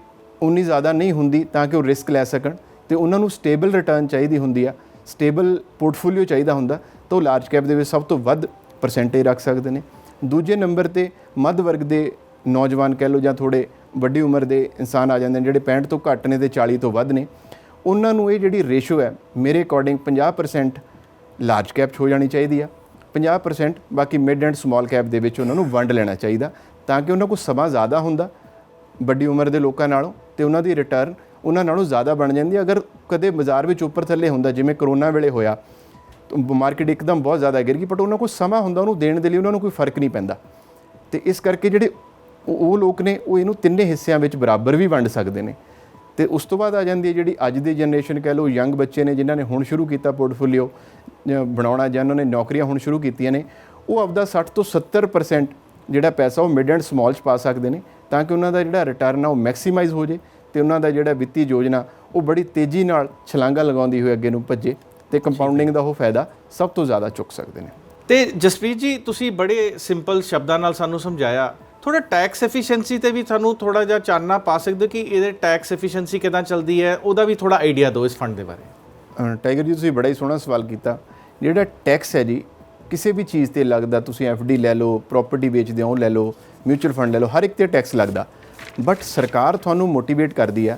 ਉਨੀ ਜ਼ਿਆਦਾ ਨਹੀਂ ਹੁੰਦੀ ਤਾਂ ਕਿ ਉਹ ਰਿਸਕ ਲੈ ਸਕਣ ਤੇ ਉਹਨਾਂ ਨੂੰ ਸਟੇਬਲ ਰਿਟਰਨ ਚਾਹੀਦੀ ਹੁੰਦੀ ਆ। ਸਟੇਬਲ ਪੋਰਟਫੋਲੀਓ ਚਾਹੀਦਾ ਹੁੰਦਾ ਤਾਂ ਉਹ ਲਾਰਜ ਕੈਪ ਦੇ ਵਿੱਚ ਸਭ ਤੋਂ ਵੱਧ ਪਰਸੈਂਟੇਜ ਰੱਖ ਸਕਦੇ ਨੇ। ਦੂਜੇ ਨੰਬਰ ਤੇ ਮੱਧ ਵਰਗ ਦੇ ਨੌਜਵਾਨ ਕਹਿ ਲਓ ਜਾਂ ਥੋੜੇ ਵੱਡੀ ਉਮਰ ਦੇ ਇਨਸਾਨ ਆ ਜਾਂਦੇ ਨੇ ਜਿਹੜੇ 65 ਤੋਂ ਘੱਟ ਨੇ ਤੇ 40 ਤੋਂ ਵੱਧ ਨੇ। ਉਹਨਾਂ ਨੂੰ ਇਹ ਜਿਹੜੀ ਰੇਸ਼ੋ ਹੈ, ਮੇਰੇ ਅਕੋਰਡਿੰਗ 50% ਲਾਰਜ ਕੈਪ 'ਚ ਹੋ ਜਾਣੀ ਚਾਹੀਦੀ ਆ। 50% ਬਾਕੀ ਮਿਡ ਐਂਡ ਸਮਾਲ ਕੈਪ ਦੇ ਵਿੱਚ ਉਹਨਾਂ ਨੂੰ ਵੰਡ ਲੈਣਾ ਚਾਹੀਦਾ ਤਾਂ ਕਿ ਉਹਨਾਂ ਕੋਲ ਸਮਾਂ ਜ਼ਿਆਦਾ ਹੁੰਦਾ ਵੱਡੀ ਉਮਰ ਦੇ ਲੋਕਾਂ ਨਾਲੋਂ ਤੇ ਉਹਨਾਂ ਦੀ ਰਿਟਰਨ ਉਹਨਾਂ ਨਾਲੋਂ ਜ਼ਿਆਦਾ ਬਣ ਜਾਂਦੀ ਹੈ। ਅਗਰ ਕਦੇ ਬਾਜ਼ਾਰ ਵਿੱਚ ਉੱਪਰ ਥੱਲੇ ਹੁੰਦਾ, ਜਿਵੇਂ ਕਰੋਨਾ ਵੇਲੇ ਹੋਇਆ ਮਾਰਕੀਟ ਇੱਕਦਮ ਬਹੁਤ ਜ਼ਿਆਦਾ ਗਿਰ ਗਈ ਬਟ ਉਹਨਾਂ ਕੋਲ ਸਮਾਂ ਹੁੰਦਾ, ਉਹਨੂੰ ਦੇਣ ਦੇ ਲਈ ਉਹਨਾਂ ਨੂੰ ਕੋਈ ਫ਼ਰਕ ਨਹੀਂ ਪੈਂਦਾ। ਤੇ ਇਸ ਕਰਕੇ ਜਿਹੜੇ ਉਹ ਲੋਕ ਨੇ, ਉਹ ਇਹਨੂੰ ਤਿੰਨੇ ਹਿੱਸਿਆਂ ਵਿੱਚ ਬਰਾਬਰ ਵੀ ਵੰਡ ਸਕਦੇ ਨੇ। ਤੇ ਉਸ ਤੋਂ ਬਾਅਦ ਆ ਜਾਂਦੀ ਹੈ ਜਿਹੜੀ ਅੱਜ ਦੀ ਜਨਰੇਸ਼ਨ ਕਹਿ ਲਓ ਯੰਗ ਬੱਚੇ ਨੇ, ਜਿਨ੍ਹਾਂ ਨੇ ਹੁਣ ਸ਼ੁਰੂ ਕੀਤਾ ਪੋਰਟਫੋਲੀਓ ਬਣਾਉਣਾ, ਜਾਂ ਉਹਨਾਂ ਨੇ ਨੌਕਰੀਆਂ ਹੁਣ ਸ਼ੁਰੂ ਕੀਤੀਆਂ ਨੇ, ਉਹ ਆਪਦਾ 60 ਤੋਂ 70% ਜਿਹੜਾ ਪੈਸਾ ਉਹ ਮਿਡ ਐਂਡ ਸਮਾਲ 'ਚ ਪਾ ਸਕਦੇ ਨੇ, ਤਾਂ ਕਿ ਉਹਨਾਂ ਦਾ ਜਿਹੜਾ ਰਿਟਰਨ ਆ ਉਹ ਮੈਕਸਿਮਾਈਜ਼ ਹੋ ਜੇ ਤੇ ਉਹਨਾਂ ਦਾ ਜਿਹੜਾ ਵਿੱਤੀ ਯੋਜਨਾ ਉਹ ਬੜੀ ਤੇਜ਼ੀ ਨਾਲ ਛਲਾਂਗਾ ਲਗਾਉਂਦੀ ਹੋਈ ਅੱਗੇ ਨੂੰ ਭੱਜੇ ਤੇ ਕੰਪਾਊਂਡਿੰਗ ਦਾ ਉਹ ਫਾਇਦਾ ਸਭ ਤੋਂ ਜ਼ਿਆਦਾ ਚੁੱਕ ਸਕਦੇ ਨੇ। ਤੇ ਜਸਪ੍ਰੀਤ ਜੀ ਤੁਸੀਂ ਬੜੇ ਸਿੰਪਲ ਸ਼ਬਦਾਂ ਨਾਲ ਸਾਨੂੰ ਸਮਝਾਇਆ। ਥੋੜਾ ਟੈਕਸ ਐਫੀਸ਼ੀਐਂਸੀ ਤੇ ਵੀ ਸਾਨੂੰ ਥੋੜਾ ਜਿਹਾ ਚਾਨਣਾ ਪਾ ਸਕਦੇ ਹੋ ਕਿ ਇਹਦੇ ਟੈਕਸ ਐਫੀਸ਼ੀਐਂਸੀ ਕਿਦਾਂ ਚੱਲਦੀ ਹੈ? ਉਹਦਾ ਵੀ ਥੋੜਾ ਆਈਡੀਆ ਦਿਓ ਇਸ ਫੰਡ ਦੇ ਬਾਰੇ। ਟਾਈਗਰ ਜੀ ਤੁਸੀਂ ਬੜਾ ਹੀ ਸੋਹਣਾ ਸਵਾਲ ਕੀਤਾ। ਜਿਹੜਾ ਟੈਕਸ ਹੈ ਜੀ ਕਿਸੇ ਵੀ ਚੀਜ਼ ਤੇ ਲੱਗਦਾ ਤੁਸੀਂ ਡੀ ਲੈ ਲਓ ਪ੍ਰਾਪਰਟੀ ਵੇਚਦੇ ਹੋ ਉਹ ਲੈ ਲਓ ਮਿਊਚੁਅਲ ਫੰਡ ਲੈ ਲਓ ਹਰ ਇੱਕ ਤੇ ਟੈਕਸ ਲੱਗਦਾ। ਬਟ ਸਰਕਾਰ ਤੁਹਾਨੂੰ ਮੋਟੀਵੇਟ ਕਰਦੀ ਆ।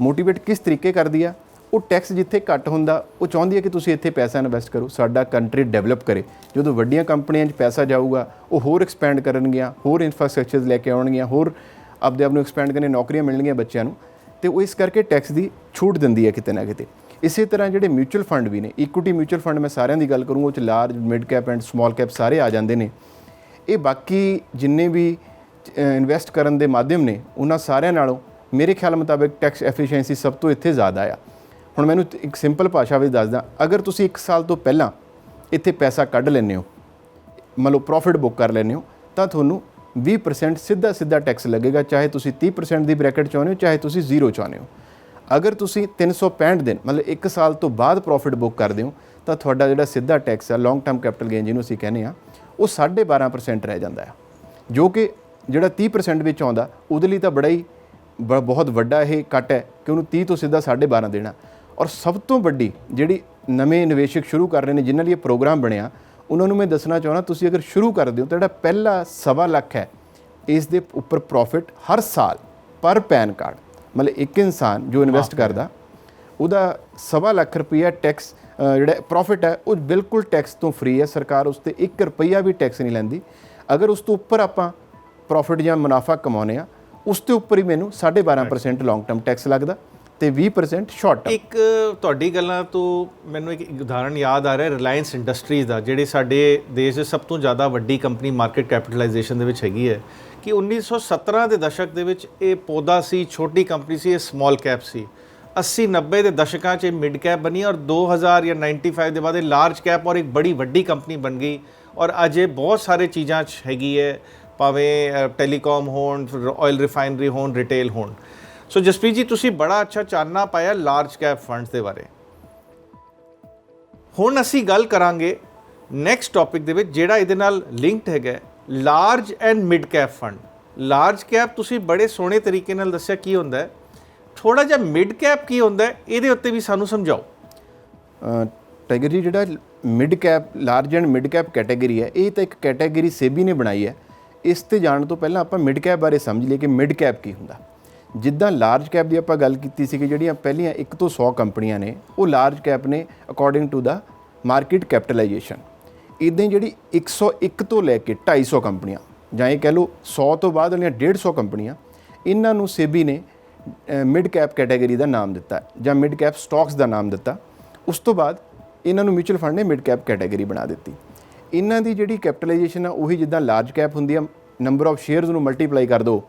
ਮੋਟੀਵੇਟ ਕਿਸ ਤਰੀਕੇ ਕਰਦੀ ਆ? ਉਹ ਟੈਕਸ ਜਿੱਥੇ ਘੱਟ ਹੁੰਦਾ, ਉਹ ਚਾਹੁੰਦੀ ਹੈ ਕਿ ਤੁਸੀਂ ਇੱਥੇ ਪੈਸਾ ਇਨਵੈਸਟ ਕਰੋ, ਸਾਡਾ ਕੰਟਰੀ ਡਿਵੈਲਪ ਕਰੇ। ਜਦੋਂ ਵੱਡੀਆਂ ਕੰਪਨੀਆਂ 'ਚ ਪੈਸਾ ਜਾਊਗਾ, ਉਹ ਹੋਰ ਐਕਸਪੈਂਡ ਕਰਨਗੀਆਂ, ਹੋਰ ਇਨਫਰਾਸਟ੍ਰਕਚਰਸ ਲੈ ਕੇ ਆਉਣਗੀਆਂ, ਹੋਰ ਆਪਦੇ ਆਪ ਨੂੰ ਐਕਸਪੈਂਡ ਕਰਨੇ ਨੌਕਰੀਆਂ ਮਿਲਣਗੀਆਂ ਬੱਚਿਆਂ ਨੂੰ, ਤੇ ਉਹ ਇਸ ਕਰਕੇ ਟੈਕਸ ਦੀ ਛੂਟ ਦਿੰਦੀ ਹੈ ਕਿਤੇ ਨਾ ਕਿਤੇ। ਇਸੇ ਤਰ੍ਹਾਂ ਜਿਹੜੇ ਮਿਊਚੁਅਲ ਫੰਡ ਵੀ ਨੇ ਇਕੁਇਟੀ ਮਿਊਚੁਅਲ ਫੰਡ ਮੈਂ ਸਾਰਿਆਂ ਦੀ ਗੱਲ ਕਰੂੰਗਾ ਉਹ ਚ large mid cap and small cap ਸਾਰੇ ਆ ਜਾਂਦੇ ਨੇ। ਇਹ ਬਾਕੀ ਜਿੰਨੇ ਵੀ ਇਨਵੈਸਟ ਕਰਨ ਦੇ ਮਾਧਿਅਮ ਨੇ ਉਹਨਾਂ ਸਾਰਿਆਂ ਨਾਲੋਂ ਮੇਰੇ ਖਿਆਲ ਮੁਤਾਬਕ ਟੈਕਸ ਐਫੀਸ਼ੀਐਂਸੀ ਸਭ ਤੋਂ ਇੱਥੇ ਜ਼ਿਆਦਾ ਆ। ਹੁਣ ਮੈਨੂੰ ਇੱਕ ਸਿੰਪਲ ਭਾਸ਼ਾ ਵਿੱਚ ਦੱਸਦਾ, ਅਗਰ ਤੁਸੀਂ 1 ਸਾਲ ਤੋਂ ਪਹਿਲਾਂ ਇੱਥੇ ਪੈਸਾ ਕੱਢ ਲੈਂਦੇ ਹੋ, ਮੰਨ ਲਓ ਪ੍ਰੋਫਿਟ ਬੁੱਕ ਕਰ ਲੈਂਦੇ ਹੋ, ਤਾਂ ਤੁਹਾਨੂੰ 20% ਸਿੱਧਾ ਸਿੱਧਾ ਟੈਕਸ ਲੱਗੇਗਾ, ਚਾਹੇ ਤੁਸੀਂ 30% ਦੀ ਬ੍ਰੈਕਟ ਚਾਹੁੰਦੇ ਹੋ, ਚਾਹੇ ਤੁਸੀਂ ਜ਼ੀਰੋ ਚਾਹੁੰਦੇ ਹੋ। ਅਗਰ ਤੁਸੀਂ 365 ਦਿਨ, ਮਤਲਬ 1 ਸਾਲ ਤੋਂ ਬਾਅਦ ਪ੍ਰੋਫਿਟ ਬੁੱਕ ਕਰਦੇ ਹੋ, ਤਾਂ ਤੁਹਾਡਾ ਜਿਹੜਾ ਸਿੱਧਾ ਟੈਕਸ ਆ ਲੌਂਗ ਟਰਮ ਕੈਪੀਟਲ ਗੇਨ ਜਿਹਨੂੰ ਅਸੀਂ ਕਹਿੰਦੇ ਆ ਉਹ 12.5% ਰਹਿ ਜਾਂਦਾ ਹੈ ਜੋ ਕਿ ਜਿਹੜਾ 30% ਵਿੱਚ ਆਉਂਦਾ ਉਹਦੇ ਲਈ ਤਾਂ ਬੜਾ ਹੀ ਬਹੁਤ ਵੱਡਾ ਇਹ ਕੱਟ ਹੈ ਕਿ ਉਹਨੂੰ 30 ਤੋਂ ਸਿੱਧਾ 12.5 ਦੇਣਾ। ਔਰ ਸਭ ਤੋਂ ਵੱਡੀ ਜਿਹੜੀ ਨਵੇਂ ਨਿਵੇਸ਼ਕ ਸ਼ੁਰੂ ਕਰ ਰਹੇ ਨੇ ਜਿਨ੍ਹਾਂ ਲਈ ਇਹ ਪ੍ਰੋਗਰਾਮ ਬਣਿਆ ਉਹਨਾਂ ਨੂੰ ਮੈਂ ਦੱਸਣਾ ਚਾਹੁੰਦਾ ਤੁਸੀਂ ਅਗਰ ਸ਼ੁਰੂ ਕਰਦੇ ਹੋ ਤਾਂ ਜਿਹੜਾ ਪਹਿਲਾ ਸਵਾ ਲੱਖ ਹੈ ਇਸ ਦੇ ਉੱਪਰ ਪ੍ਰੋਫਿਟ ਹਰ ਸਾਲ ਪਰ ਪੈਨ ਕਾਰਡ ਮਤਲਬ ਇੱਕ ਇਨਸਾਨ ਜੋ ਇਨਵੈਸਟ ਕਰਦਾ ਉਹਦਾ ਸਵਾ ਲੱਖ ਰੁਪਈਆ ਟੈਕਸ ਜਿਹੜਾ ਪ੍ਰੋਫਿਟ ਹੈ ਉਹ ਬਿਲਕੁਲ ਟੈਕਸ ਤੋਂ ਫ੍ਰੀ ਹੈ। ਸਰਕਾਰ ਉਸ ਤੇ 1 ਰੁਪਈਆ ਵੀ ਟੈਕਸ ਨਹੀਂ ਲੈਂਦੀ। ਅਗਰ ਉਸ ਤੋਂ ਉੱਪਰ ਆਪਾਂ ਪ੍ਰੋਫਿਟ ਜਾਂ ਮੁਨਾਫਾ ਕਮਾਉਂਦੇ ਆ ਉਸ ਤੇ ਉੱਪਰ ਹੀ ਮੈਨੂੰ 12.5% ਲੌਂਗ ਟਰਮ ਟੈਕਸ ਲੱਗਦਾ ਤੇ 20% ਸ਼ਾਰਟ ਟਰਮ ਇੱਕ ਤੁਹਾਡੀ ਗੱਲਾਂ ਤੋਂ ਮੈਨੂੰ ਇੱਕ ਉਦਾਹਰਣ ਯਾਦ ਆ ਰਿਹਾ ਰਿਲਾਇੰਸ ਇੰਡਸਟਰੀਜ਼ ਦਾ ਜਿਹੜੀ ਸਾਡੇ ਦੇਸ਼ ਦੇ ਸਭ ਤੋਂ ਜ਼ਿਆਦਾ ਵੱਡੀ ਕੰਪਨੀ ਮਾਰਕੀਟ ਕੈਪੀਟਲਾਈਜੇਸ਼ਨ ਦੇ ਵਿੱਚ ਹੈਗੀ ਹੈ ਕਿ 1917 ਦੇ ਦਸ਼ਕ ਦੇ ਵਿੱਚ ਇਹ ਪੌਦਾ ਸੀ ਛੋਟੀ ਕੰਪਨੀ ਸੀ ਇਹ ਸਮਾਲ ਕੈਪ ਸੀ। 80 90 ਦੇ ਦਸ਼ਕਾਂ 'ਚ ਇਹ ਮਿਡ ਕੈਪ ਬਣੀ ਔਰ 2000 ਜਾਂ 95 ਦੇ ਬਾਅਦ ਇਹ ਲਾਰਜ ਕੈਪ ਔਰ ਇੱਕ ਬੜੀ ਵੱਡੀ ਕੰਪਨੀ ਬਣ ਗਈ ਔਰ ਅੱਜ ਇਹ ਬਹੁਤ ਸਾਰੇ ਚੀਜ਼ਾਂ 'ਚ ਹੈਗੀ ਹੈ ਭਾਵੇਂ ਟੈਲੀਕਾਮ ਹੋਣ ਆਇਲ ਰਿਫਾਈਨਰੀ ਹੋਣ ਰਿਟੇਲ ਹੋਣ। ਸੋ ਜਸਪ੍ਰੀਤ ਜੀ, ਤੁਸੀਂ ਬੜਾ ਅੱਛਾ ਚਾਨਣਾ ਪਾਇਆ ਲਾਰਜ ਕੈਪ ਫੰਡਸ ਦੇ ਬਾਰੇ। ਹੁਣ ਅਸੀਂ ਗੱਲ ਕਰਾਂਗੇ ਨੈਕਸਟ ਟਾਪਿਕ ਦੇ ਵਿੱਚ, ਜਿਹੜਾ ਇਹਦੇ ਨਾਲ ਲਿੰਕਡ ਹੈਗਾ large and mid cap fund large cap ਤੁਸੀਂ ਬੜੇ ਸੋਹਣੇ ਤਰੀਕੇ ਨਾਲ ਦੱਸਿਆ ਕੀ ਹੁੰਦਾ ਹੈ। ਥੋੜਾ ਜਿਹਾ ਮਿਡ ਕੈਪ ਕੀ ਹੁੰਦਾ ਹੈ, ਇਹਦੇ ਉੱਤੇ ਵੀ ਸਾਨੂੰ ਸਮਝਾਓ। ਟੈਗਰੀ ਜਿਹੜਾ mid cap large and mid cap category ਹੈ, ਇਹ ਤਾਂ ਇੱਕ ਕੈਟਾਗਰੀ ਸੇਬੀ ਨੇ ਬਣਾਈ ਹੈ। ਇਸ ਤੇ ਜਾਣ ਤੋਂ ਪਹਿਲਾਂ ਆਪਾਂ ਮਿਡ ਕੈਪ ਬਾਰੇ ਸਮਝ ਲਈਏ ਕਿ ਮਿਡ ਕੈਪ ਕੀ ਹੁੰਦਾ। ਜਿੱਦਾਂ ਲਾਰਜ ਕੈਪ ਦੀ ਆਪਾਂ ਗੱਲ ਕੀਤੀ ਸੀ ਕਿ ਜਿਹੜੀਆਂ ਪਹਿਲੀਆਂ 1 ਤੋਂ 100 ਕੰਪਨੀਆਂ ਨੇ, ਉਹ ਲਾਰਜ ਕੈਪ ਨੇ according to the market capitalization ਇਦਾਂ ਹੀ ਜਿਹੜੀ 101 ਤੋਂ ਲੈ ਕੇ 250 ਕੰਪਨੀਆਂ, ਜਾਂ ਇਹ ਕਹਿ ਲਓ 100 ਤੋਂ ਬਾਅਦ ਵਾਲੀਆਂ 150 ਕੰਪਨੀਆਂ, ਇਹਨਾਂ ਨੂੰ ਸੇਬੀ ਨੇ ਮਿਡ ਕੈਪ ਕੈਟਾਗਰੀ ਦਾ ਨਾਮ ਦਿੱਤਾ ਜਾਂ ਮਿਡ ਕੈਪ ਸਟਾਕਸ ਦਾ ਨਾਮ ਦਿੱਤਾ। ਉਸ ਤੋਂ ਬਾਅਦ ਇਹਨਾਂ ਨੂੰ ਮਿਊਚੁਅਲ ਫੰਡ ਨੇ ਮਿਡ ਕੈਪ ਕੈਟਾਗਰੀ ਬਣਾ ਦਿੱਤੀ। ਇਹਨਾਂ ਦੀ ਜਿਹੜੀ ਕੈਪੀਟਲਾਈਜੇਸ਼ਨ ਆ, ਉਹੀ ਜਿੱਦਾਂ ਲਾਰਜ ਕੈਪ ਹੁੰਦੀ ਆ ਨੰਬਰ ਆਫ ਸ਼ੇਅਰਸ ਨੂੰ ਮਲਟੀਪਲਾਈ ਕਰ ਦਿਓ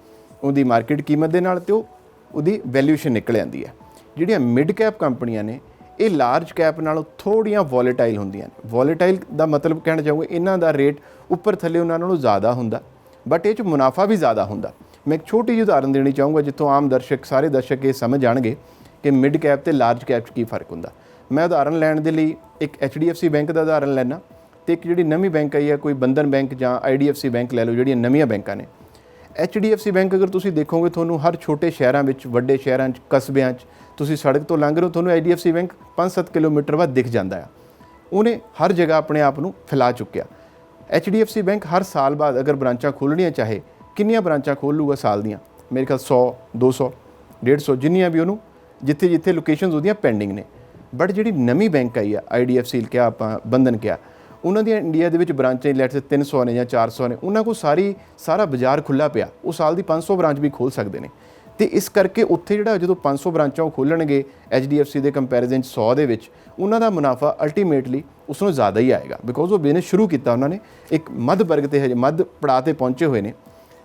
ਉਹਦੀ ਮਾਰਕੀਟ ਕੀਮਤ ਦੇ ਨਾਲ ਤੇ ਉਹ ਉਹਦੀ ਵੈਲਿਊਏਸ਼ਨ ਨਿਕਲ ਆਉਂਦੀ ਹੈ ਜਿਹੜੀਆਂ ਮਿਡ ਕੈਪ ਕੰਪਨੀਆਂ ਨੇ, ਇਹ ਲਾਰਜ ਕੈਪ ਨਾਲੋਂ ਥੋੜੀਆਂ ਵੋਲੇਟਾਈਲ ਹੁੰਦੀਆਂ ਨੇ। ਵੋਲੇਟਾਈਲ ਦਾ ਮਤਲਬ ਕਹਿਣਾ ਚਾਹੂੰਗਾ, ਇਹਨਾਂ ਦਾ ਰੇਟ ਉੱਪਰ ਥੱਲੇ ਉਹਨਾਂ ਨਾਲੋਂ ਜ਼ਿਆਦਾ ਹੁੰਦਾ ਬਟ ਇਹ ਚ ਮੁਨਾਫਾ ਵੀ ਜ਼ਿਆਦਾ ਹੁੰਦਾ। ਮੈਂ ਇੱਕ ਛੋਟੀ ਜਿਹੀ ਉਦਾਹਰਨ ਦੇਣੀ ਚਾਹੂੰਗਾ, ਜਿੱਥੋਂ ਆਮ ਦਰਸ਼ਕ, ਸਾਰੇ ਦਰਸ਼ਕ ਇਹ ਸਮਝ ਜਾਣਗੇ ਕਿ ਮਿਡ ਕੈਪ ਤੇ ਲਾਰਜ ਕੈਪ 'ਚ ਕੀ ਫ਼ਰਕ ਹੁੰਦਾ। ਮੈਂ ਉਦਾਹਰਨ ਲੈਣ ਦੇ ਲਈ ਇੱਕ HDFC ਬੈਂਕ ਦਾ ਉਦਾਹਰਨ ਲੈਣਾ ਤੇ ਇੱਕ ਜਿਹੜੀ ਨਵੀਂ ਬੈਂਕ ਆਈ ਹੈ, ਕੋਈ ਬੰਧਨ ਬੈਂਕ ਜਾਂ IDFC ਬੈਂਕ ਲੈ ਲਓ, ਜਿਹੜੀਆਂ ਨਵੀਆਂ ਬੈਂਕਾਂ ਨੇ। HDFC ਬੈਂਕ ਅਗਰ ਤੁਸੀਂ ਦੇਖੋਗੇ, ਤੁਹਾਨੂੰ ਹਰ ਛੋਟੇ ਸ਼ਹਿਰਾਂ ਵਿੱਚ, ਵੱਡੇ ਸ਼ਹਿਰਾਂ 'ਚ, ਕਸਬਿਆਂ 'ਚ ਤੁਸੀਂ ਸੜਕ ਤੋਂ ਲੰਘ ਰਹੇ ਹੋ, ਤੁਹਾਨੂੰ IDFC ਬੈਂਕ 5-7 ਕਿਲੋਮੀਟਰ ਬਾਅਦ ਦਿਖ ਜਾਂਦਾ ਆ। ਉਹਨੇ ਹਰ ਜਗ੍ਹਾ ਆਪਣੇ ਆਪ ਨੂੰ ਫੈਲਾ ਚੁੱਕਿਆ। HDFC ਬੈਂਕ ਹਰ ਸਾਲ ਬਾਅਦ ਅਗਰ ਬ੍ਰਾਂਚਾਂ ਖੋਲਣੀਆਂ ਚਾਹੇ, ਕਿੰਨੀਆਂ ਬ੍ਰਾਂਚਾਂ ਖੋਲ੍ਹ ਲੂਗਾ ਸਾਲ ਦੀਆਂ? ਮੇਰੇ ਖਿਆਲ 100 200 150 ਜਿੰਨੀਆਂ ਵੀ ਉਹਨੂੰ ਜਿੱਥੇ ਜਿੱਥੇ ਲੋਕੇਸ਼ਨਸ ਉਹਦੀਆਂ ਪੈਂਡਿੰਗ ਨੇ। ਬਟ ਜਿਹੜੀ ਨਵੀਂ ਬੈਂਕ ਆਈ ਆ IDFC ਕਿਹਾ ਆਪਾਂ, ਬੰਧਨ ਕਿਹਾ ਉਹਨਾਂ ਦੀਆਂ ਇੰਡੀਆ ਦੇ ਵਿੱਚ ਬ੍ਰਾਂਚਾਂ ਲੈਟਸ ਸੇ 300 ਨੇ ਜਾਂ 400 ਨੇ, ਉਹਨਾਂ ਕੋਲ ਸਾਰੀ, ਸਾਰਾ ਬਾਜ਼ਾਰ ਖੁੱਲਾ ਪਿਆ। ਉਹ ਸਾਲ ਦੀ 500 ਬ੍ਰਾਂਚ ਵੀ ਖੋਲ ਸਕਦੇ ਨੇ। ਤੇ ਇਸ ਕਰਕੇ ਉੱਥੇ ਜਿਹੜਾ ਜਦੋਂ 500 ਬ੍ਰਾਂਚਾਂ ਉਹ ਖੋਲਣਗੇ HDFC ਦੇ ਕੰਪੈਰੀਜ਼ਨ 'ਚ 100 ਦੇ ਵਿੱਚ, ਉਹਨਾਂ ਦਾ ਮੁਨਾਫਾ ਅਲਟੀਮੇਟਲੀ ਉਸ ਨੂੰ ਜ਼ਿਆਦਾ ਹੀ ਆਏਗਾ। ਬਿਕੋਜ਼ ਉਹ ਬਿਜ਼ਨਸ ਸ਼ੁਰੂ ਕੀਤਾ ਉਹਨਾਂ ਨੇ, ਇੱਕ ਮੱਧ ਵਰਗ ਤੇ ਹਜੇ, ਮੱਧ ਪੜਾਅ ਤੇ ਪਹੁੰਚੇ ਹੋਏ ਨੇ।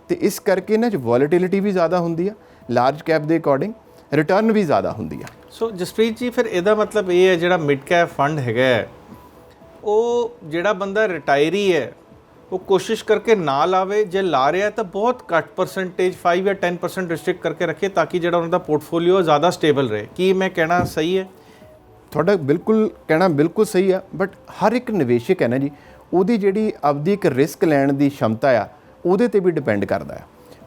ਤੇ ਇਸ ਕਰਕੇ ਇਹਨਾਂ 'ਚ ਵੋਲੇਟਿਲਿਟੀ ਵੀ ਜ਼ਿਆਦਾ ਹੁੰਦੀ ਆ ਲਾਰਜ ਕੈਪ ਦੇ ਅਕੋਰਡਿੰਗ ਰਿਟਰਨ ਵੀ ਜ਼ਿਆਦਾ ਹੁੰਦੀ ਆ। ਸੋ ਜਸਪ੍ਰੀਤ ਜੀ, ਫਿਰ ਇਹਦਾ ਮਤਲਬ ਇਹ ਹੈ ਜਿਹੜਾ ਮਿਡ ਕੈਪ ਫੰਡ ਹੈਗਾ ਉਹ ਜਿਹੜਾ ਬੰਦਾ ਰਿਟਾਇਰੀ ਹੈ, ਉਹ ਕੋਸ਼ਿਸ਼ ਕਰਕੇ ਨਾ ਲਾਵੇ, ਜੇ ਲਾ ਰਿਹਾ ਤਾਂ ਬਹੁਤ ਘੱਟ ਪਰਸੈਂਟੇਜ 5 ਜਾਂ 10% ਰਿਸਟ੍ਰਿਕਟ ਕਰਕੇ ਰੱਖੇ ਤਾਂ ਕਿ ਜਿਹੜਾ ਉਹਨਾਂ ਦਾ ਪੋਰਟਫੋਲੀਓ ਜ਼ਿਆਦਾ ਸਟੇਬਲ ਰਹੇ। ਕੀ ਮੈਂ ਕਹਿਣਾ ਸਹੀ ਹੈ? ਤੁਹਾਡਾ ਬਿਲਕੁਲ ਕਹਿਣਾ ਬਿਲਕੁਲ ਸਹੀ ਆ ਬਟ ਹਰ ਇੱਕ ਨਿਵੇਸ਼ਕ ਹੈ ਨਾ ਜੀ, ਉਹਦੀ ਜਿਹੜੀ ਆਪਦੀ ਇੱਕ ਰਿਸਕ ਲੈਣ ਦੀ ਸ਼ਮਤਾ ਆ, ਉਹਦੇ ਤੇ ਵੀ ਡਿਪੈਂਡ ਕਰਦਾ ਆ।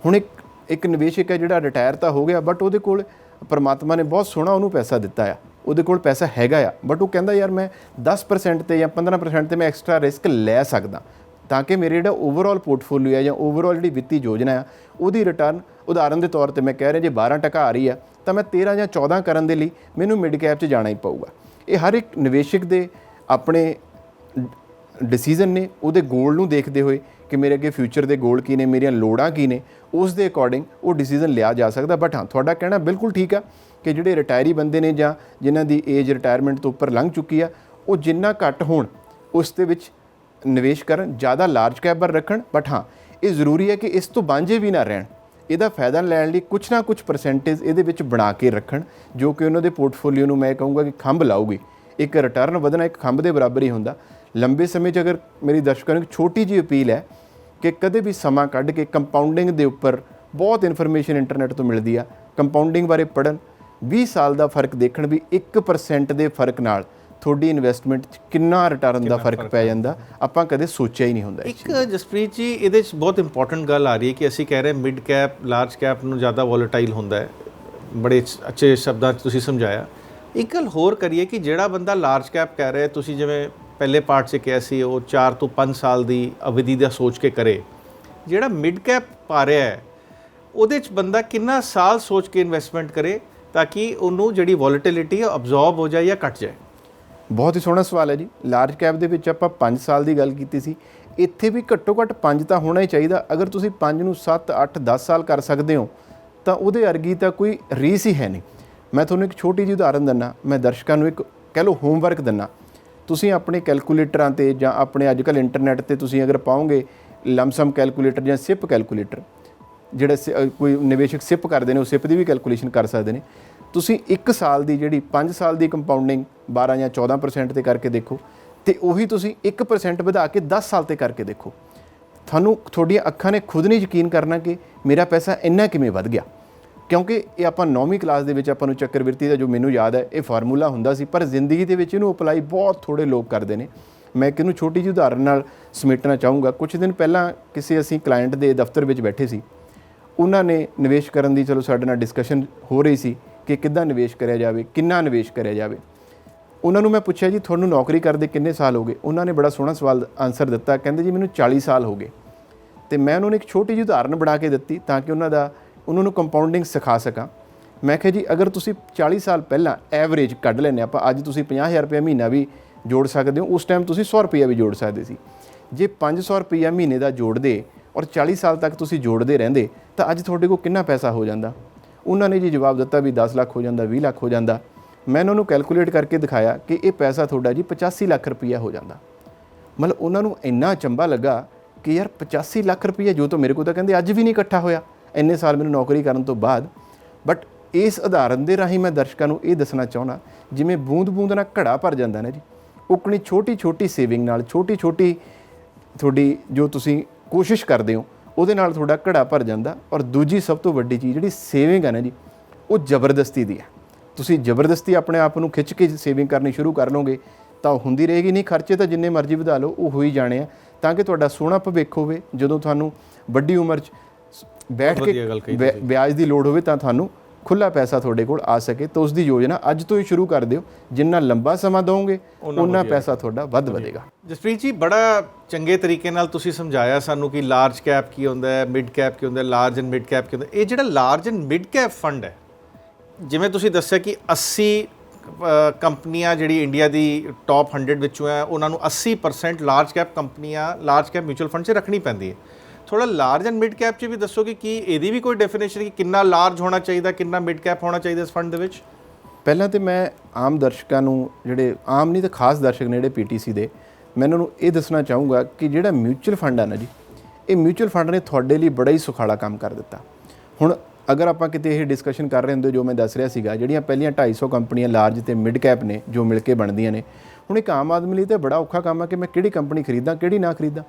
ਹੁਣ ਇੱਕ ਇੱਕ ਨਿਵੇਸ਼ਕ ਹੈ ਜਿਹੜਾ ਰਿਟਾਇਰ ਤਾਂ ਹੋ ਗਿਆ ਬਟ ਉਹਦੇ ਕੋਲ ਪਰਮਾਤਮਾ ਨੇ ਬਹੁਤ ਸੋਹਣਾ ਉਹਨੂੰ ਪੈਸਾ ਦਿੱਤਾ ਆ। ਉਹਦੇ ਕੋਲ ਪੈਸਾ ਹੈਗਾ ਆ। ਬਟ ਉਹ ਕਹਿੰਦਾ, ਯਾਰ, ਮੈਂ 10% ਤੇ ਜਾਂ 15% ਤੇ ਮੈਂ ਐਕਸਟਰਾ ਰਿਸਕ ਲੈ ਸਕਦਾ ਤਾਂ ਕਿ ਮੇਰੇ ਜਿਹੜਾ ਓਵਰਆਲ ਪੋਰਟਫੋਲੀਓ ਹੈ ਜਾਂ ਓਵਰਆਲ ਜਿਹੜੀ ਵਿੱਤੀ ਯੋਜਨਾ ਆ, ਉਹਦੀ ਰਿਟਰਨ ਉਦਾਹਰਨ ਦੇ ਤੌਰ ਤੇ ਮੈਂ ਕਹਿ ਰਿਹਾ, ਜੇ 12% ਆ ਰਹੀ ਆ, ਤਾਂ ਮੈਂ 13 ਜਾਂ 14 ਕਰਨ ਦੇ ਲਈ ਮੈਨੂੰ ਮਿਡ ਕੈਪ 'ਚ ਜਾਣਾ ਹੀ ਪਊਗਾ। ਇਹ ਹਰ ਇੱਕ ਨਿਵੇਸ਼ਕ ਦੇ ਆਪਣੇ ਡਿਸੀਜਨ ਨੇ, ਉਹਦੇ ਗੋਲ ਨੂੰ ਦੇਖਦੇ ਹੋਏ ਕਿ ਮੇਰੇ ਅੱਗੇ ਫਿਊਚਰ ਦੇ ਗੋਲ ਕੀ ਨੇ, ਮੇਰੀਆਂ ਲੋੜਾਂ ਕੀ ਨੇ, ਉਸ ਦੇ ਅਕੋਰਡਿੰਗ ਉਹ ਡਿਸੀਜਨ ਲਿਆ ਜਾ ਸਕਦਾ। ਬਟ ਹਾਂ, ਤੁਹਾਡਾ ਕਹਿਣਾ ਬਿਲਕੁਲ ਠੀਕ ਆ। ਕਿ ਜਿਹੜੇ ਰਿਟਾਇਰੀ ਬੰਦੇ ਨੇ ਜਾਂ ਜਿਨ੍ਹਾਂ ਦੀ ਏਜ ਰਿਟਾਇਰਮੈਂਟ ਤੋਂ ਉੱਪਰ ਲੰਘ ਚੁੱਕੀ ਆ, ਉਹ ਜਿੰਨਾ ਘੱਟ ਹੋਣ, ਉਸ ਦੇ ਵਿੱਚ ਨਿਵੇਸ਼ ਕਰਨ, ਜ਼ਿਆਦਾ ਲਾਰਜ ਕੈਪ ਪਰ ਰੱਖਣ। ਬਟ ਹਾਂ, ਇਹ ਜ਼ਰੂਰੀ ਹੈ ਕਿ ਇਸ ਤੋਂ ਵਾਂਝੇ ਵੀ ਨਾ ਰਹਿਣ। ਇਹਦਾ ਫਾਇਦਾ ਲੈਣ ਲਈ ਕੁਝ ਨਾ ਕੁਝ ਪਰਸੈਂਟੇਜ ਇਹਦੇ ਵਿੱਚ ਬਣਾ ਕੇ ਰੱਖਣ, ਜੋ ਕਿ ਉਹਨਾਂ ਦੇ ਪੋਰਟਫੋਲੀਓ ਨੂੰ ਮੈਂ ਕਹੂੰਗਾ ਕਿ ਖੰਭ ਲਾਊਗੀ। ਇੱਕ ਰਿਟਰਨ ਵਧਣਾ, ਇੱਕ ਖੰਭ ਦੇ ਬਰਾਬਰ ਹੀ ਹੁੰਦਾ। ਲੰਬੇ ਸਮੇਂ 'ਚ ਅਗਰ ਮੇਰੀ ਦਰਸ਼ਕਾਂ ਨੂੰ ਇੱਕ ਛੋਟੀ ਜਿਹੀ ਅਪੀਲ ਹੈ ਕਿ ਕਦੇ ਵੀ ਸਮਾਂ ਕੱਢ ਕੇ ਕੰਪਾਊਂਡਿੰਗ ਦੇ ਉੱਪਰ ਬਹੁਤ ਇਨਫੋਰਮੇਸ਼ਨ ਇੰਟਰਨੈਟ ਤੋਂ ਮਿਲਦੀ ਆ। ਕੰਪਾਊਂਡਿੰਗ ਬਾਰੇ ਪੜਨ 20 ਸਾਲ ਦਾ ਫ਼ਰਕ ਦੇਖਣ ਵੀ 1% ਦੇ ਫ਼ਰਕ ਨਾਲ ਤੁਹਾਡੀ ਇਨਵੈਸਟਮੈਂਟ 'ਚ ਕਿੰਨਾ ਰਿਟਰਨ ਦਾ ਫ਼ਰਕ ਪੈ ਜਾਂਦਾ ਆਪਾਂ ਕਦੇ ਸੋਚਿਆ ਹੀ ਨਹੀਂ ਹੁੰਦਾ ਇੱਕ ਜਸਪ੍ਰੀਤ ਜੀ ਇਹਦੇ 'ਚ ਬਹੁਤ ਇੰਪੋਰਟੈਂਟ ਗੱਲ ਆ ਰਹੀ ਹੈ ਕਿ ਅਸੀਂ ਕਹਿ ਰਹੇ ਮਿਡ ਕੈਪ ਲਾਰਜ ਕੈਪ ਨੂੰ ਜ਼ਿਆਦਾ ਵੋਲੇਟਾਈਲ ਹੁੰਦਾ ਹੈ। ਬੜੇ ਅੱਛ- ਅੱਛੇ ਸ਼ਬਦਾਂ 'ਚ ਤੁਸੀਂ ਸਮਝਾਇਆ। ਇੱਕ ਗੱਲ ਹੋਰ ਕਰੀਏ ਕਿ ਜਿਹੜਾ ਬੰਦਾ ਲਾਰਜ ਕੈਪ ਕਹਿ ਰਿਹਾ ਤੁਸੀਂ ਜਿਵੇਂ ਪਹਿਲੇ ਪਾਰਟ 'ਚ ਕਿਹਾ ਸੀ ਉਹ 4 ਤੋਂ 5 ਸਾਲ ਦੀ ਅਵਧੀ ਦਾ ਸੋਚ ਕੇ ਕਰੇ। ਜਿਹੜਾ ਮਿਡ ਕੈਪ ਪਾ ਰਿਹਾ ਹੈ ਉਹਦੇ 'ਚ ਬੰਦਾ ਕਿੰਨਾ ਸਾਲ ਸੋਚ ਕੇ ਇਨਵੈਸਟਮੈਂਟ ਕਰੇ ਤਾਂ ਕਿ ਉਹਨੂੰ ਜਿਹੜੀ ਵੋਲੇਟਿਲਿਟੀ ਹੈ ਅਬਜ਼ੌਰਬ ਹੋ ਜਾਏ ਜਾਂ ਘਟ ਜਾਏ। ਬਹੁਤ ਹੀ ਸੋਹਣਾ ਸਵਾਲ ਹੈ ਜੀ। ਲਾਰਜ ਕੈਪ ਦੇ ਵਿੱਚ ਆਪਾਂ 5 ਸਾਲ ਦੀ ਗੱਲ ਕੀਤੀ ਸੀ। ਇੱਥੇ ਵੀ ਘੱਟੋ ਘੱਟ 5 ਤਾਂ ਹੋਣਾ ਹੀ ਚਾਹੀਦਾ। ਅਗਰ ਤੁਸੀਂ 5 ਨੂੰ 7 8 10 ਸਾਲ ਕਰ ਸਕਦੇ ਹੋ, ਤਾਂ ਉਹਦੇ ਅਰਗੀ ਤਾਂ ਕੋਈ ਰੀਸ ਹੀ ਹੈ ਨਹੀਂ। ਮੈਂ ਤੁਹਾਨੂੰ ਇੱਕ ਛੋਟੀ ਜਿਹੀ ਉਦਾਹਰਨ ਦਿੰਨਾ ਮੈਂ ਦਰਸ਼ਕਾਂ ਨੂੰ ਇੱਕ ਕਹਿ ਲਓ ਹੋਮਵਰਕ ਦਿੰਨਾ ਤੁਸੀਂ ਆਪਣੇ ਕੈਲਕੂਲੇਟਰਾਂ ਤੇ ਜਾਂ ਆਪਣੇ ਅੱਜਕੱਲ ਇੰਟਰਨੈਟ ਤੇ ਤੁਸੀਂ ਅਗਰ ਪਾਓਗੇ ਲਮਸਮ ਕੈਲਕੂਲੇਟਰ ਜਾਂ ਸਿਪ ਕੈਲਕੂਲੇਟਰ ਜਿਹੜੇ ਸ- ਕੋਈ ਨਿਵੇਸ਼ਕ ਸਿਪ ਕਰਦੇ ਨੇ, ਉਹ ਸਿਪ ਦੀ ਵੀ ਕੈਲਕੂਲੇਸ਼ਨ ਕਰ ਸਕਦੇ ਨੇ। ਤੁਸੀਂ 1 ਸਾਲ ਦੀ ਜਿਹੜੀ 5 ਸਾਲ ਦੀ ਕੰਪਾਊਂਡਿੰਗ 12 ਜਾਂ 14% ਤੇ ਕਰਕੇ ਦੇਖੋ, ਤੇ ਉਹੀ ਤੁਸੀਂ 1% ਵਧਾ ਕੇ 10 ਸਾਲ ਤੇ ਕਰਕੇ ਦੇਖੋ। ਤੁਹਾਨੂੰ, ਤੁਹਾਡੀਆਂ ਅੱਖਾਂ ਨੇ ਖੁਦ ਨਹੀਂ ਯਕੀਨ ਕਰਨਾ ਕਿ ਮੇਰਾ ਪੈਸਾ ਇੰਨਾ ਕਿਵੇਂ ਵੱਧ ਗਿਆ। ਕਿਉਂਕਿ ਇਹ ਆਪਾਂ 9ਵੀਂ ਕਲਾਸ ਦੇ ਵਿੱਚ ਆਪਾਂ ਨੂੰ ਚੱਕਰਵਰਤੀ ਦਾ ਜੋ ਮੈਨੂੰ ਯਾਦ ਹੈ, ਇਹ ਫਾਰਮੂਲਾ ਹੁੰਦਾ ਸੀ, ਪਰ ਜ਼ਿੰਦਗੀ ਦੇ ਵਿੱਚ ਇਹਨੂੰ ਅਪਲਾਈ ਬਹੁਤ ਥੋੜੇ ਲੋਕ ਕਰਦੇ ਨੇ। ਮੈਂ ਕਿਹਨੂੰ ਛੋਟੀ ਜਿਹੀ ਉਦਾਹਰਨ ਨਾਲ ਸਮੇਟਣਾ ਚਾਹੂੰਗਾ। ਕੁਝ ਦਿਨ ਪਹਿਲਾਂ ਕਿਸੇ ਅਸੀਂ ਕਲਾਇੰਟ ਦੇ ਦਫ਼ਤਰ ਵਿੱਚ ਬੈਠੇ ਸੀ ਉਹਨਾਂ ਨੇ ਨਿਵੇਸ਼ ਕਰਨ ਦੀ ਚਲੋ ਸਾਡੇ ਨਾਲ ਡਿਸਕਸ਼ਨ ਹੋ ਰਹੀ ਸੀ ਕਿ ਕਿੱਦਾਂ ਨਿਵੇਸ਼ ਕਰਿਆ ਜਾਵੇ, ਕਿੰਨਾ ਨਿਵੇਸ਼ ਕਰਿਆ ਜਾਵੇ। ਉਹਨਾਂ ਨੂੰ ਮੈਂ ਪੁੱਛਿਆ ਜੀ, ਤੁਹਾਨੂੰ ਨੌਕਰੀ ਕਰਦੇ ਕਿੰਨੇ ਸਾਲ ਹੋ ਗਏ? ਉਹਨਾਂ ਨੇ ਬੜਾ ਸੋਹਣਾ ਸਵਾਲ ਆਨਸਰ ਦਿੱਤਾ, ਕਹਿੰਦੇ ਜੀ, ਮੈਨੂੰ 40 ਸਾਲ ਹੋ ਗਏ। ਤੇ ਮੈਂ ਉਹਨਾਂ ਨੂੰ ਇੱਕ ਛੋਟੀ ਜਿਹੀ ਉਦਾਹਰਨ ਬਣਾ ਕੇ ਦਿੱਤੀ ਤਾਂ ਕਿ ਉਹਨਾਂ ਦਾ, ਉਹਨਾਂ ਨੂੰ ਕੰਪਾਊਂਡਿੰਗ ਸਿਖਾ ਸਕਾਂ। ਮੈਂ ਕਿਹਾ ਜੀ, ਅਗਰ ਤੁਸੀਂ 40 ਸਾਲ ਪਹਿਲਾਂ ਐਵਰੇਜ ਕੱਢ ਲੈਨੇ ਆਪਾਂ ਅੱਜ ਤੁਸੀਂ 50000 ਰੁਪਏ ਮਹੀਨਾ ਵੀ ਜੋੜ ਸਕਦੇ ਹੋ, ਉਸ ਟਾਈਮ ਤੁਸੀਂ 100 ਰੁਪਏ ਵੀ ਜੋੜ ਸਕਦੇ ਸੀ। ਜੇ 500 ਰੁਪਏ ਮਹੀਨੇ ਦਾ ਜੋੜਦੇ ਔਰ 40 ਸਾਲ ਤੱਕ ਤੁਸੀਂ ਜੋੜਦੇ ਰਹਿੰਦੇ, ਤਾਂ ਅੱਜ ਤੁਹਾਡੇ ਕੋਲ ਕਿੰਨਾ ਪੈਸਾ ਹੋ ਜਾਂਦਾ? ਉਹਨਾਂ ਨੇ ਜੀ ਜਵਾਬ ਦਿੱਤਾ ਵੀ 10 ਲੱਖ ਹੋ ਜਾਂਦਾ 20 ਲੱਖ ਹੋ ਜਾਂਦਾ। ਮੈਂ ਉਹਨਾਂ ਨੂੰ ਕੈਲਕੂਲੇਟ ਕਰਕੇ ਦਿਖਾਇਆ ਕਿ ਇਹ ਪੈਸਾ ਤੁਹਾਡਾ ਜੀ 85 ਲੱਖ ਰੁਪਈਆ ਹੋ ਜਾਂਦਾ। ਮਤਲਬ ਉਹਨਾਂ ਨੂੰ ਇੰਨਾ ਚੰਬਾ ਲੱਗਾ ਕਿ ਯਾਰ 85 ਲੱਖ ਰੁਪਈਆ ਜੋ ਤਾਂ ਮੇਰੇ ਕੋਲ ਤਾਂ ਕਹਿੰਦੇ ਅੱਜ ਵੀ ਨਹੀਂ ਇਕੱਠਾ ਹੋਇਆ, ਇੰਨੇ ਸਾਲ ਮੈਨੂੰ ਨੌਕਰੀ ਕਰਨ ਤੋਂ ਬਾਅਦ। ਬਟ ਇਸ ਉਦਾਹਰਨ ਦੇ ਰਾਹੀਂ ਮੈਂ ਦਰਸ਼ਕਾਂ ਨੂੰ ਇਹ ਦੱਸਣਾ ਚਾਹੁੰਦਾ, ਜਿਵੇਂ ਬੂੰਦ-ਬੂੰਦ ਨਾਲ ਘੜਾ ਭਰ ਜਾਂਦਾ ਨਾ ਜੀ ਉਕਣੀ ਛੋਟੀ-ਛੋਟੀ ਸੇਵਿੰਗ ਨਾਲ, ਛੋਟੀ-ਛੋਟੀ ਤੁਹਾਡੀ ਜੋ ਤੁਸੀਂ ਕੋਸ਼ਿਸ਼ ਕਰਦੇ ਹੋ ਉਹਦੇ ਨਾਲ ਤੁਹਾਡਾ ਘੜਾ ਭਰ ਜਾਂਦਾ ਔਰ ਦੂਜੀ ਸਭ ਤੋਂ ਵੱਡੀ ਚੀਜ਼ ਜਿਹੜੀ ਸੇਵਿੰਗ ਹੈ ਨਾ ਜੀ ਉਹ ਜ਼ਬਰਦਸਤੀ ਦੀ ਹੈ। ਤੁਸੀਂ ਜ਼ਬਰਦਸਤੀ ਆਪਣੇ ਆਪ ਨੂੰ ਖਿੱਚ ਕੇ ਸੇਵਿੰਗ ਕਰਨੀ ਸ਼ੁਰੂ ਕਰ ਲਓਗੇ ਤਾਂ ਉਹ ਹੁੰਦੀ ਰਹੇਗੀ। ਨਹੀਂ ਖਰਚੇ ਤਾਂ ਜਿੰਨੇ ਮਰਜ਼ੀ ਵਧਾ ਲਓ ਉਹ ਹੋ ਹੀ ਜਾਣੇ ਆ। ਤਾਂ ਕਿ ਤੁਹਾਡਾ ਸੋਹਣਾ ਭਵਿੱਖ ਹੋਵੇ ਜਦੋਂ ਤੁਹਾਨੂੰ ਵੱਡੀ ਉਮਰ 'ਚ ਬੈਠ ਕੇ ਵਿਆਜ ਦੀ ਲੋੜ ਹੋਵੇ ਤਾਂ ਤੁਹਾਨੂੰ ਖੁੱਲਾ ਪੈਸਾ ਤੁਹਾਡੇ ਕੋਲ ਆ ਸਕੇ ਤਾਂ ਉਸ ਦੀ ਯੋਜਨਾ ਅੱਜ ਤੋਂ ਹੀ ਸ਼ੁਰੂ ਕਰ ਦਿਓ। ਜਿੰਨਾ ਲੰਬਾ ਸਮਾਂ ਦੋਗੇ ਉਨਾ ਪੈਸਾ ਤੁਹਾਡਾ ਵੱਧ ਵਧੇਗਾ। ਜਸਪ੍ਰੀਤ ਜੀ ਬੜਾ ਚੰਗੇ ਤਰੀਕੇ ਨਾਲ ਤੁਸੀਂ ਸਮਝਾਇਆ ਸਾਨੂੰ ਕਿ ਲਾਰਜ ਕੈਪ ਕੀ ਹੁੰਦਾ ਹੈ ਮਿਡ ਕੈਪ ਕੀ ਹੁੰਦਾ ਹੈ ਲਾਰਜ ਐਂਡ ਮਿਡ ਕੈਪ ਕੀ ਹੁੰਦਾ। ਇਹ ਜਿਹੜਾ large and mid cap fund ਹੈ ਜਿਵੇਂ ਤੁਸੀਂ ਦੱਸਿਆ ਕਿ 80 ਅ, ਕੰਪਨੀਆਂ ਜਿਹੜੀ ਇੰਡੀਆ ਦੀ ਟਾਪ 100 ਵਿੱਚੋਂ ਹੈ ਉਹਨਾਂ ਨੂੰ 80% ਲਾਰਜ ਕੈਪ ਕੰਪਨੀਆਂ ਲਾਰਜ ਕੈਪ ਮਿਊਚੁਅਲ ਫੰਡ 'ਚ ਰੱਖਣੀ ਪੈਂਦੀ ਹੈ। ਥੋੜਾ ਲਾਰਜ ਐਂਡ ਮਿਡ ਕੈਪ 'ਚ ਵੀ ਦੱਸੋ ਕਿ ਕੀ ਇਹਦੀ ਵੀ ਕੋਈ ਡੈਫੀਨੇਸ਼ਨ ਕਿ ਕਿੰਨਾ ਲਾਰਜ ਹੋਣਾ ਚਾਹੀਦਾ, ਕਿੰਨਾ ਮਿਡ ਕੈਪ ਹੋਣਾ ਚਾਹੀਦਾ ਇਸ ਫੰਡ ਦੇ ਵਿੱਚ? ਪਹਿਲਾਂ ਤੇ ਮੈਂ ਆਮ ਦਰਸ਼ਕਾਂ ਨੂੰ, ਜਿਹੜੇ ਆਮ ਨਹੀਂ ਤਾਂ ਖਾਸ ਦਰਸ਼ਕ ਨੇ ਜਿਹੜੇ ਪੀਟੀਸੀ ਦੇ, ਮੈਂ ਉਹਨਾਂ ਨੂੰ ਇਹ ਦੱਸਣਾ ਚਾਹੂੰਗਾ ਕਿ ਜਿਹੜਾ ਮਿਊਚੁਅਲ ਫੰਡ ਆ ਨਾ ਜੀ, ਇਹ ਮਿਊਚੁਅਲ ਫੰਡ ਨੇ ਤੁਹਾਡੇ ਲਈ ਬੜਾ ਹੀ ਸੁਖਾਲਾ ਕੰਮ ਕਰ ਦਿੱਤਾ। ਹੁਣ ਅਗਰ ਆਪਾਂ ਕਿਤੇ ਇਹ ਡਿਸਕਸ਼ਨ ਕਰ ਰਹੇ ਹੁੰਦੇ, ਜੋ ਮੈਂ ਦੱਸ ਰਿਹਾ ਸੀਗਾ, ਜਿਹੜੀਆਂ ਪਹਿਲੀਆਂ 250 ਕੰਪਨੀਆਂ ਲਾਰਜ ਤੇ ਮਿਡ ਕੈਪ ਨੇ, ਜੋ ਮਿਲ ਕੇ ਬਣਦੀਆਂ ਨੇ, ਹੁਣ ਇੱਕ ਆਮ ਆਦਮੀ ਲਈ ਤਾਂ ਬੜਾ ਔਖਾ ਕੰਮ ਆ ਕਿ ਮੈਂ ਕਿਹੜੀ ਕੰਪਨੀ ਖਰੀਦਾਂ, ਕਿਹੜੀ ਨਾ ਖਰੀਦਾਂ।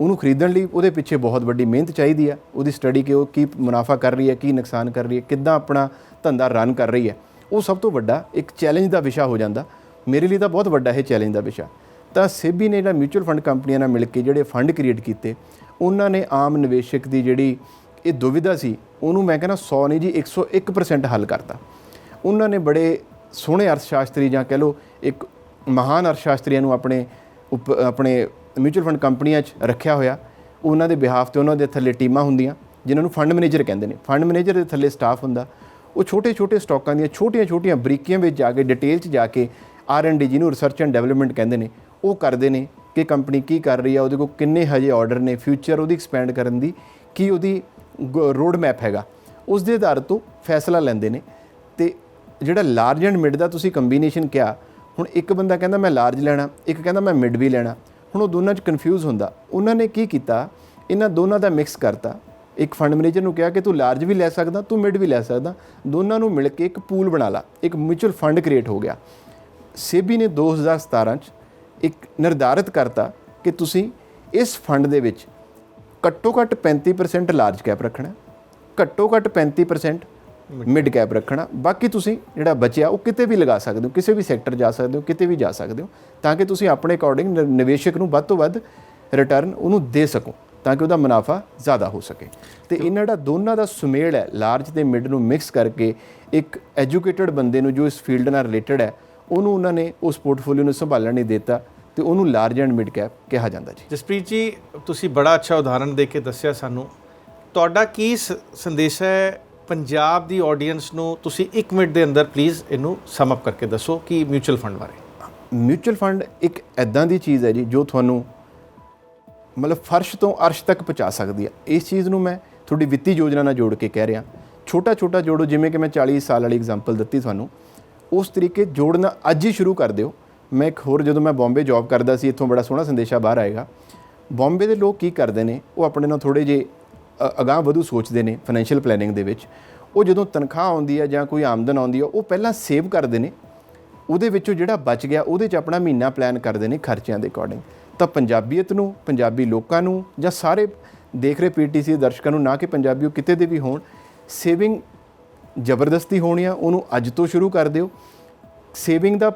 ਉਹਨੂੰ ਖਰੀਦਣ ਲਈ ਉਹਦੇ ਪਿੱਛੇ ਬਹੁਤ ਵੱਡੀ ਮਿਹਨਤ ਚਾਹੀਦੀ ਆ ਉਹਦੀ ਸਟੱਡੀ ਕਿ ਉਹ ਕੀ ਮੁਨਾਫਾ ਕਰ ਰਹੀ ਹੈ, ਕੀ ਨੁਕਸਾਨ ਕਰ ਰਹੀ ਹੈ, ਕਿੱਦਾਂ ਆਪਣਾ ਧੰਦਾ ਰਨ ਕਰ ਰਹੀ ਹੈ। ਉਹ ਸਭ ਤੋਂ ਵੱਡਾ ਇੱਕ ਚੈਲੰਜ ਦਾ ਵਿਸ਼ਾ ਹੋ ਜਾਂਦਾ। ਮੇਰੇ ਲਈ ਤਾਂ ਬਹੁਤ ਵੱਡਾ ਇਹ ਚੈਲੰਜ ਦਾ ਵਿਸ਼ਾ। ਤਾਂ ਸੇਬੀ ਨੇ ਜਿਹੜਾ ਮਿਊਚੁਅਲ ਫੰਡ ਕੰਪਨੀਆਂ ਨਾਲ ਮਿਲ ਕੇ ਜਿਹੜੇ ਫੰਡ ਕ੍ਰੀਏਟ ਕੀਤੇ, ਉਹਨਾਂ ਨੇ ਆਮ ਨਿਵੇਸ਼ਕ ਦੀ ਜਿਹੜੀ ਇਹ ਦੁਵਿਧਾ ਸੀ, ਉਹਨੂੰ ਮੈਂ ਕਹਿੰਦਾ 100 ਨਹੀਂ ਜੀ 101% ਹੱਲ ਕਰਤਾ। ਉਹਨਾਂ ਨੇ ਬੜੇ ਸੋਹਣੇ ਅਰਥ ਸ਼ਾਸਤਰੀ ਜਾਂ ਕਹਿ ਲਓ ਇੱਕ ਮਹਾਨ ਅਰਥ ਸ਼ਾਸਤਰੀਆਂ ਨੂੰ ਆਪਣੇ ਉਪ- ਆਪਣੇ ਮਿਊਚੁਅਲ ਫੰਡ ਕੰਪਨੀਆਂ 'ਚ ਰੱਖਿਆ ਹੋਇਆ। ਉਹਨਾਂ ਦੇ ਬਿਹਾਫ ਤੇ ਉਹਨਾਂ ਦੇ ਥੱਲੇ ਟੀਮਾਂ ਹੁੰਦੀਆਂ, ਜਿਨ੍ਹਾਂ ਨੂੰ ਫੰਡ ਮੈਨੇਜਰ ਕਹਿੰਦੇ ਨੇ। ਫੰਡ ਮੈਨੇਜਰ ਦੇ ਥੱਲੇ ਸਟਾਫ ਹੁੰਦਾ। ਉਹ ਛੋਟੇ-ਛੋਟੇ ਸਟਾਕਾਂ ਦੀਆਂ ਛੋਟੀਆਂ-ਛੋਟੀਆਂ ਬਰੀਕੀਆਂ ਵਿੱਚ ਜਾ ਕੇ ਡਿਟੇਲ 'ਚ ਜਾ ਕੇ ਆਰ ਐਂਡ ਡੀ ਜਿਹਨੂੰ ਰਿਸਰਚ ਐਂਡ ਡਿਵੈਲਪਮੈਂਟ ਕਹਿੰਦੇ ਨੇ, ਉਹ ਕਰਦੇ ਨੇ ਕਿ ਕੰਪਨੀ ਕੀ ਕਰ ਰਹੀ ਆ, ਉਹਦੇ ਕੋਲ ਕਿੰਨੇ ਹਜੇ ਆਰਡਰ ਨੇ ਫਿਊਚਰ ਉਹਦੀ ਐਕਸਪੈਂਡ ਕਰਨ ਦੀ ਕੀ ਉਹਦੀ ਰੋਡ ਮੈਪ ਹੈਗਾ। ਉਸ ਦੇ ਆਧਾਰ ਤੋਂ ਫੈਸਲਾ ਲੈਂਦੇ ਨੇ। ਤੇ ਜਿਹੜਾ ਲਾਰਜ ਐਂਡ ਮਿਡ ਦਾ ਤੁਸੀਂ ਕੰਬੀਨੇਸ਼ਨ ਕਿਹਾ, ਹੁਣ ਇੱਕ ਬੰਦਾ ਕਹਿੰਦਾ ਮੈਂ ਲਾਰਜ ਲੈਣਾ, ਇੱਕ ਕਹਿੰਦਾ ਮੈਂ ਮਿਡ ਵੀ ਲੈਣਾ। ਹੁਣ ਉਹ ਦੋਨਾਂ 'ਚ ਕਨਫਿਊਜ਼ ਹੁੰਦਾ। ਉਹਨਾਂ ਨੇ ਕੀ ਕੀਤਾ? ਇਹਨਾਂ ਦੋਨਾਂ ਦਾ ਮਿਕਸ ਕਰਤਾ। ਇੱਕ ਫੰਡ ਮੈਨੇਜਰ ਨੂੰ ਕਿਹਾ ਕਿ ਤੂੰ ਲਾਰਜ ਵੀ ਲੈ ਸਕਦਾ, ਤੂੰ ਮਿਡ ਵੀ ਲੈ ਸਕਦਾ। ਦੋਨਾਂ ਨੂੰ ਮਿਲ ਕੇ ਇੱਕ ਪੂਲ ਬਣਾ ਲਾ। ਇੱਕ ਮਿਊਚੁਅਲ ਫੰਡ ਕ੍ਰੀਏਟ ਹੋ ਗਿਆ। ਸੇਬੀ ਨੇ 2017 ਚ ਇੱਕ ਨਿਰਧਾਰਿਤ ਕਰਤਾ ਕਿ ਤੁਸੀਂ ਇਸ ਫੰਡ ਦੇ ਵਿੱਚ ਘੱਟੋ ਘੱਟ 35% ਲਾਰਜ ਕੈਪ ਰੱਖਣਾ ਘੱਟੋ ਘੱਟ 35% ਮਿਡ ਕੈਪ ਰੱਖਣਾ। ਬਾਕੀ ਤੁਸੀਂ ਜਿਹੜਾ ਬਚਿਆ ਉਹ ਕਿਤੇ ਵੀ ਲਗਾ ਸਕਦੇ ਹੋ। ਕਿਸੇ ਵੀ ਸੈਕਟਰ ਜਾ ਸਕਦੇ ਹੋ ਕਿਤੇ ਵੀ ਜਾ ਸਕਦੇ ਹੋ। ਤਾਂ ਕਿ ਤੁਸੀਂ ਆਪਣੇ ਅਕੋਰਡਿੰਗ ਨਿਵੇਸ਼ਕ ਨੂੰ ਵੱਧ ਤੋਂ ਵੱਧ ਰਿਟਰਨ ਉਹਨੂੰ ਦੇ ਸਕੋ ਤਾਂ ਕਿ ਉਹਦਾ ਮੁਨਾਫਾ ਜ਼ਿਆਦਾ ਹੋ ਸਕੇ। ਤੇ ਇਹਨਾਂ ਦਾ ਦੋਨਾਂ ਦਾ ਸੁਮੇਲ ਹੈ ਲਾਰਜ ਤੇ ਮਿਡ ਨੂੰ ਮਿਕਸ ਕਰਕੇ ਇੱਕ ਐਜੂਕੇਟਡ ਬੰਦੇ ਨੂੰ ਜੋ ਇਸ ਫੀਲਡ ਨਾਲ ਰਿਲੇਟਡ ਹੈ ਉਹਨੂੰ ਉਹਨਾਂ ਨੇ ਉਸ ਪੋਰਟਫੋਲੀਓ ਨੂੰ ਸੰਭਾਲਣ ਨਹੀਂ ਦਿੱਤਾ ਤੇ ਉਹਨੂੰ ਲਾਰਜ ਐਂਡ ਮਿਡ ਕੈਪ ਕਿਹਾ ਜਾਂਦਾ ਜੀ। ਜਸਪ੍ਰੀਤ ਜੀ ਤੁਸੀਂ ਬੜਾ ਅੱਛਾ ਉਦਾਹਰਣ ਦੇ ਕੇ ਦੱਸਿਆ ਸਾਨੂੰ। ਤੁਹਾਡਾ ਕੀ ਸੰਦੇਸ਼ ਹੈ ਪੰਜਾਬ ਦੀ ਆਡੀਅנס ਨੂੰ ਤੁਸੀਂ 1 ਮਿੰਟ ਦੇ ਅੰਦਰ ਪਲੀਜ਼ ਇਹਨੂੰ ਸਮ ਅਪ ਕਰਕੇ ਦੱਸੋ ਕਿ ਮਿਊਚੁਅਲ ਫੰਡ ਬਾਰੇ। ਮਿਊਚੁਅਲ ਫੰਡ ਇੱਕ ਐਦਾਂ ਦੀ ਚੀਜ਼ ਹੈ ਜੀ ਜੋ ਤੁਹਾਨੂੰ ਮਤਲਬ ਫਰਸ਼ ਤੋਂ ਅਰਸ਼ ਤੱਕ ਪਹੁੰਚਾ ਸਕਦੀ ਹੈ। ਇਸ ਚੀਜ਼ ਨੂੰ ਮੈਂ ਤੁਹਾਡੀ ਵਿੱਤੀ ਯੋਜਨਾ ਨਾਲ ਜੋੜ ਕੇ ਕਹਿ ਰਿਹਾ। ਛੋਟਾ ਛੋਟਾ ਜੋੜੋ, ਜਿਵੇਂ ਕਿ ਮੈਂ 40 ਸਾਲ ਵਾਲੀ ਐਗਜ਼ਾਮਪਲ ਦਿੱਤੀ ਤੁਹਾਨੂੰ, ਉਸ ਤਰੀਕੇ ਜੋੜਨਾ ਅੱਜ ਹੀ ਸ਼ੁਰੂ ਕਰ ਦਿਓ। ਮੈਂ ਇੱਕ ਹੋਰ ਜਦੋਂ ਮੈਂ ਬੰਬੇ ਜੌਬ ਕਰਦਾ ਸੀ, ਇੱਥੋਂ ਬੜਾ ਸੋਹਣਾ ਸੰਦੇਸ਼ਾ ਬਾਹਰ ਆਏਗਾ। ਬੰਬੇ ਦੇ ਲੋਕ ਕੀ ਕਰਦੇ ਨੇ? ਉਹ ਆਪਣੇ ਨਾਲ ਥੋੜੇ ਜੇ ਅਗਾਹ ਵਧੂ ਸੋਚਦੇ ਨੇ ਫਾਈਨੈਂਸ਼ੀਅਲ ਪਲੈਨਿੰਗ ਦੇ ਵਿੱਚ। ਉਹ ਜਦੋਂ ਤਨਖਾਹ ਆਉਂਦੀ ਹੈ ਜਾਂ ਕੋਈ ਆਮਦਨ ਆਉਂਦੀ ਹੈ, ਉਹ ਪਹਿਲਾਂ ਸੇਵ ਕਰਦੇ ਨੇ। ਉਹਦੇ ਵਿੱਚੋਂ ਜਿਹੜਾ ਬਚ ਗਿਆ, ਉਹਦੇ 'ਚ ਆਪਣਾ ਮਹੀਨਾ ਪਲਾਨ ਕਰਦੇ ਨੇ ਖਰਚਿਆਂ ਦੇ ਅਕੋਰਡਿੰਗ ਤਾਂ ਪੰਜਾਬੀਅਤ ਨੂੰ, ਪੰਜਾਬੀ ਲੋਕਾਂ ਨੂੰ ਜਾਂ ਸਾਰੇ ਦੇਖ ਰਹੇ ਪੀਟੀਸੀ ਦਰਸ਼ਕਾਂ ਨੂੰ, ਨਾ ਕਿ ਪੰਜਾਬੀਓ ਕਿਤੇ ਦੇ ਵੀ ਹੋਣ ਸੇਵਿੰਗ ਜ਼ਬਰਦਸਤੀ ਹੋਣੀ ਆ, ਉਹਨੂੰ ਅੱਜ ਤੋਂ ਸ਼ੁਰੂ ਕਰ ਦਿਓ। ਸੇਵਿੰਗ ਦਾ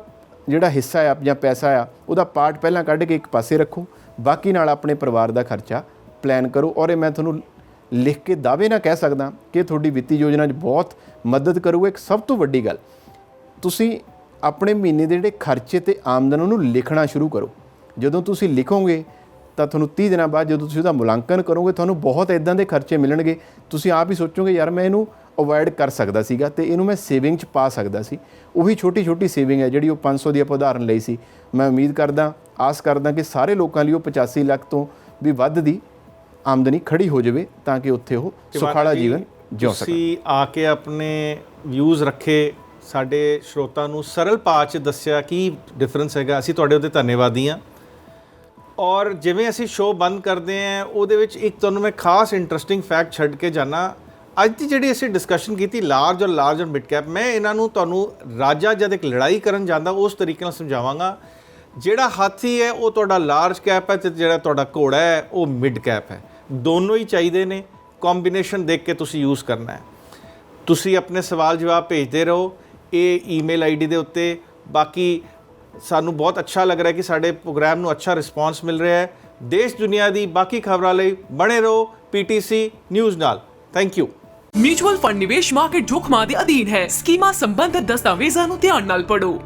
ਜਿਹੜਾ ਹਿੱਸਾ ਆ ਜਾਂ ਪੈਸਾ ਆ, ਉਹਦਾ ਪਾਰਟ ਪਹਿਲਾਂ ਕੱਢ ਕੇ ਇੱਕ ਪਾਸੇ ਰੱਖੋ। ਬਾਕੀ ਨਾਲ ਆਪਣੇ ਪਰਿਵਾਰ ਦਾ ਖਰਚਾ ਪਲਾਨ ਕਰੋ। ਔਰ ਇਹ ਮੈਂ ਤੁਹਾਨੂੰ ਲਿਖ ਕੇ ਦਾਅਵੇ ਨਾਲ ਕਹਿ ਸਕਦਾ ਕਿ ਤੁਹਾਡੀ ਵਿੱਤੀ ਯੋਜਨਾ 'ਚ ਬਹੁਤ ਮਦਦ ਕਰੂਗਾ। ਇੱਕ ਸਭ ਤੋਂ ਵੱਡੀ ਗੱਲ, ਤੁਸੀਂ ਆਪਣੇ ਮਹੀਨੇ ਦੇ ਜਿਹੜੇ ਖਰਚੇ ਤੇ ਆਮਦਨ ਉਹਨੂੰ ਲਿਖਣਾ ਸ਼ੁਰੂ ਕਰੋ। ਜਦੋਂ ਤੁਸੀਂ ਲਿਖੋਗੇ, ਤਾਂ ਤੁਹਾਨੂੰ 30 ਦਿਨਾਂ ਬਾਅਦ ਜਦੋਂ ਤੁਸੀਂ ਉਹਦਾ ਮੁਲਾਂਕਣ ਕਰੋਗੇ, ਤੁਹਾਨੂੰ ਬਹੁਤ ਇਦਾਂ ਦੇ ਖਰਚੇ ਮਿਲਣਗੇ। ਤੁਸੀਂ ਆਪ ਹੀ ਸੋਚੋਗੇ, ਯਾਰ ਮੈਂ ਇਹਨੂੰ ਅਵੋਇਡ ਕਰ ਸਕਦਾ ਸੀਗਾ ਤੇ ਇਹਨੂੰ ਮੈਂ ਸੇਵਿੰਗ 'ਚ ਪਾ ਸਕਦਾ ਸੀ। ਉਹੀ ਛੋਟੀ ਛੋਟੀ ਸੇਵਿੰਗ ਹੈ ਜਿਹੜੀ ਉਹ 500 ਦੀ ਆਪਾਂ ਉਦਾਹਰਨ ਲਈ ਸੀ। ਮੈਂ ਉਮੀਦ ਕਰਦਾ, ਆਸ ਕਰਦਾ ਕਿ ਸਾਰੇ ਲੋਕਾਂ ਲਈ ਉਹ 85 ਲੱਖ ਤੋਂ ਵੀ ਵੱਧ ਦੀ ਆਮਦਨੀ ਖੜੀ ਹੋ ਜਾਵੇ ਤਾਂ ਕਿ ਉੱਥੇ ਉਹ ਸੁਖਾਲਾ ਜੀਵਨ ਜਿਉ ਸਕਣ ਤੁਸੀਂ ਆ ਕੇ ਆਪਣੇ ਵਿਊਜ਼ ਰੱਖੇ ਸਾਡੇ ਸਰੋਤਾ ਨੂੰ ਸਰਲ ਭਾਸ਼ਾ 'ਚ ਦੱਸਿਆ ਕੀ ਡਿਫਰੈਂਸ ਹੈਗਾ। ਅਸੀਂ ਤੁਹਾਡੇ ਉੱਤੇ ਧੰਨਵਾਦੀ ਹਾਂ। ਔਰ ਜਿਵੇਂ ਅਸੀਂ ਸ਼ੋਅ ਬੰਦ ਕਰਦੇ ਹਾਂ ਉਹਦੇ ਵਿੱਚ ਇੱਕ ਤੁਹਾਨੂੰ ਮੈਂ ਖਾਸ ਇੰਟਰਸਟਿੰਗ ਫੈਕਟ ਛੱਡ ਕੇ ਜਾਣਾ ਅੱਜ ਦੀ ਜਿਹੜੀ ਅਸੀਂ ਡਿਸਕਸ਼ਨ ਕੀਤੀ ਲਾਰਜ ਔਰ ਲਾਰਜ ਔਰ ਮਿਡ ਕੈਪ ਮੈਂ ਇਹਨਾਂ ਨੂੰ ਤੁਹਾਨੂੰ ਰਾਜਾ ਜਦ ਇੱਕ ਲੜਾਈ ਕਰਨ ਜਾਂਦਾ ਉਸ ਤਰੀਕੇ ਨਾਲ ਸਮਝਾਵਾਂਗਾ। ਜਿਹੜਾ ਹਾਥੀ ਹੈ ਉਹ ਤੁਹਾਡਾ ਲਾਰਜ ਕੈਪ ਹੈ ਤੇ ਜਿਹੜਾ ਤੁਹਾਡਾ ਘੋੜਾ ਹੈ ਉਹ ਮਿਡ ਕੈਪ ਹੈ। ਦੋਨੋਂ ਹੀ ਚਾਹੀਦੇ ਨੇ ਕੰਬੀਨੇਸ਼ਨ ਦੇਖ ਕੇ ਤੁਸੀਂ ਯੂਜ਼ ਕਰਨਾ ਹੈ। ਤੁਸੀਂ ਆਪਣੇ ਸਵਾਲ ਜਵਾਬ ਭੇਜਦੇ ਰਹੋ, ਇਹ ਈਮੇਲ ਆਈਡੀ ਦੇ ਉੱਤੇ। ਬਾਕੀ ਸਾਨੂੰ ਬਹੁਤ ਅੱਛਾ ਲੱਗ ਰਿਹਾ ਕਿ ਸਾਡੇ ਪ੍ਰੋਗਰਾਮ ਨੂੰ ਅੱਛਾ ਰਿਸਪਾਂਸ ਮਿਲ ਰਿਹਾ ਹੈ। ਦੇਸ਼ ਦੁਨੀਆ ਦੀ ਬਾਕੀ ਖਬਰਾਂ ਲਈ ਬਣੇ ਰਹੋ ਪੀਟੀਸੀ ਨਿਊਜ਼ ਨਾਲ। ਥੈਂਕ ਯੂ ਮਿਊਚੁਅਲ ਫੰਡ ਨਿਵੇਸ਼ ਮਾਰਕੀਟ ਜੋਖਮਾਂ ਦੇ ਅਧੀਨ ਹੈ। ਸਕੀਮਾਂ ਸੰਬੰਧਿਤ ਦਸਤਾਵੇਜ਼ਾਂ ਨੂੰ ਧਿਆਨ ਨਾਲ ਪੜ੍ਹੋ।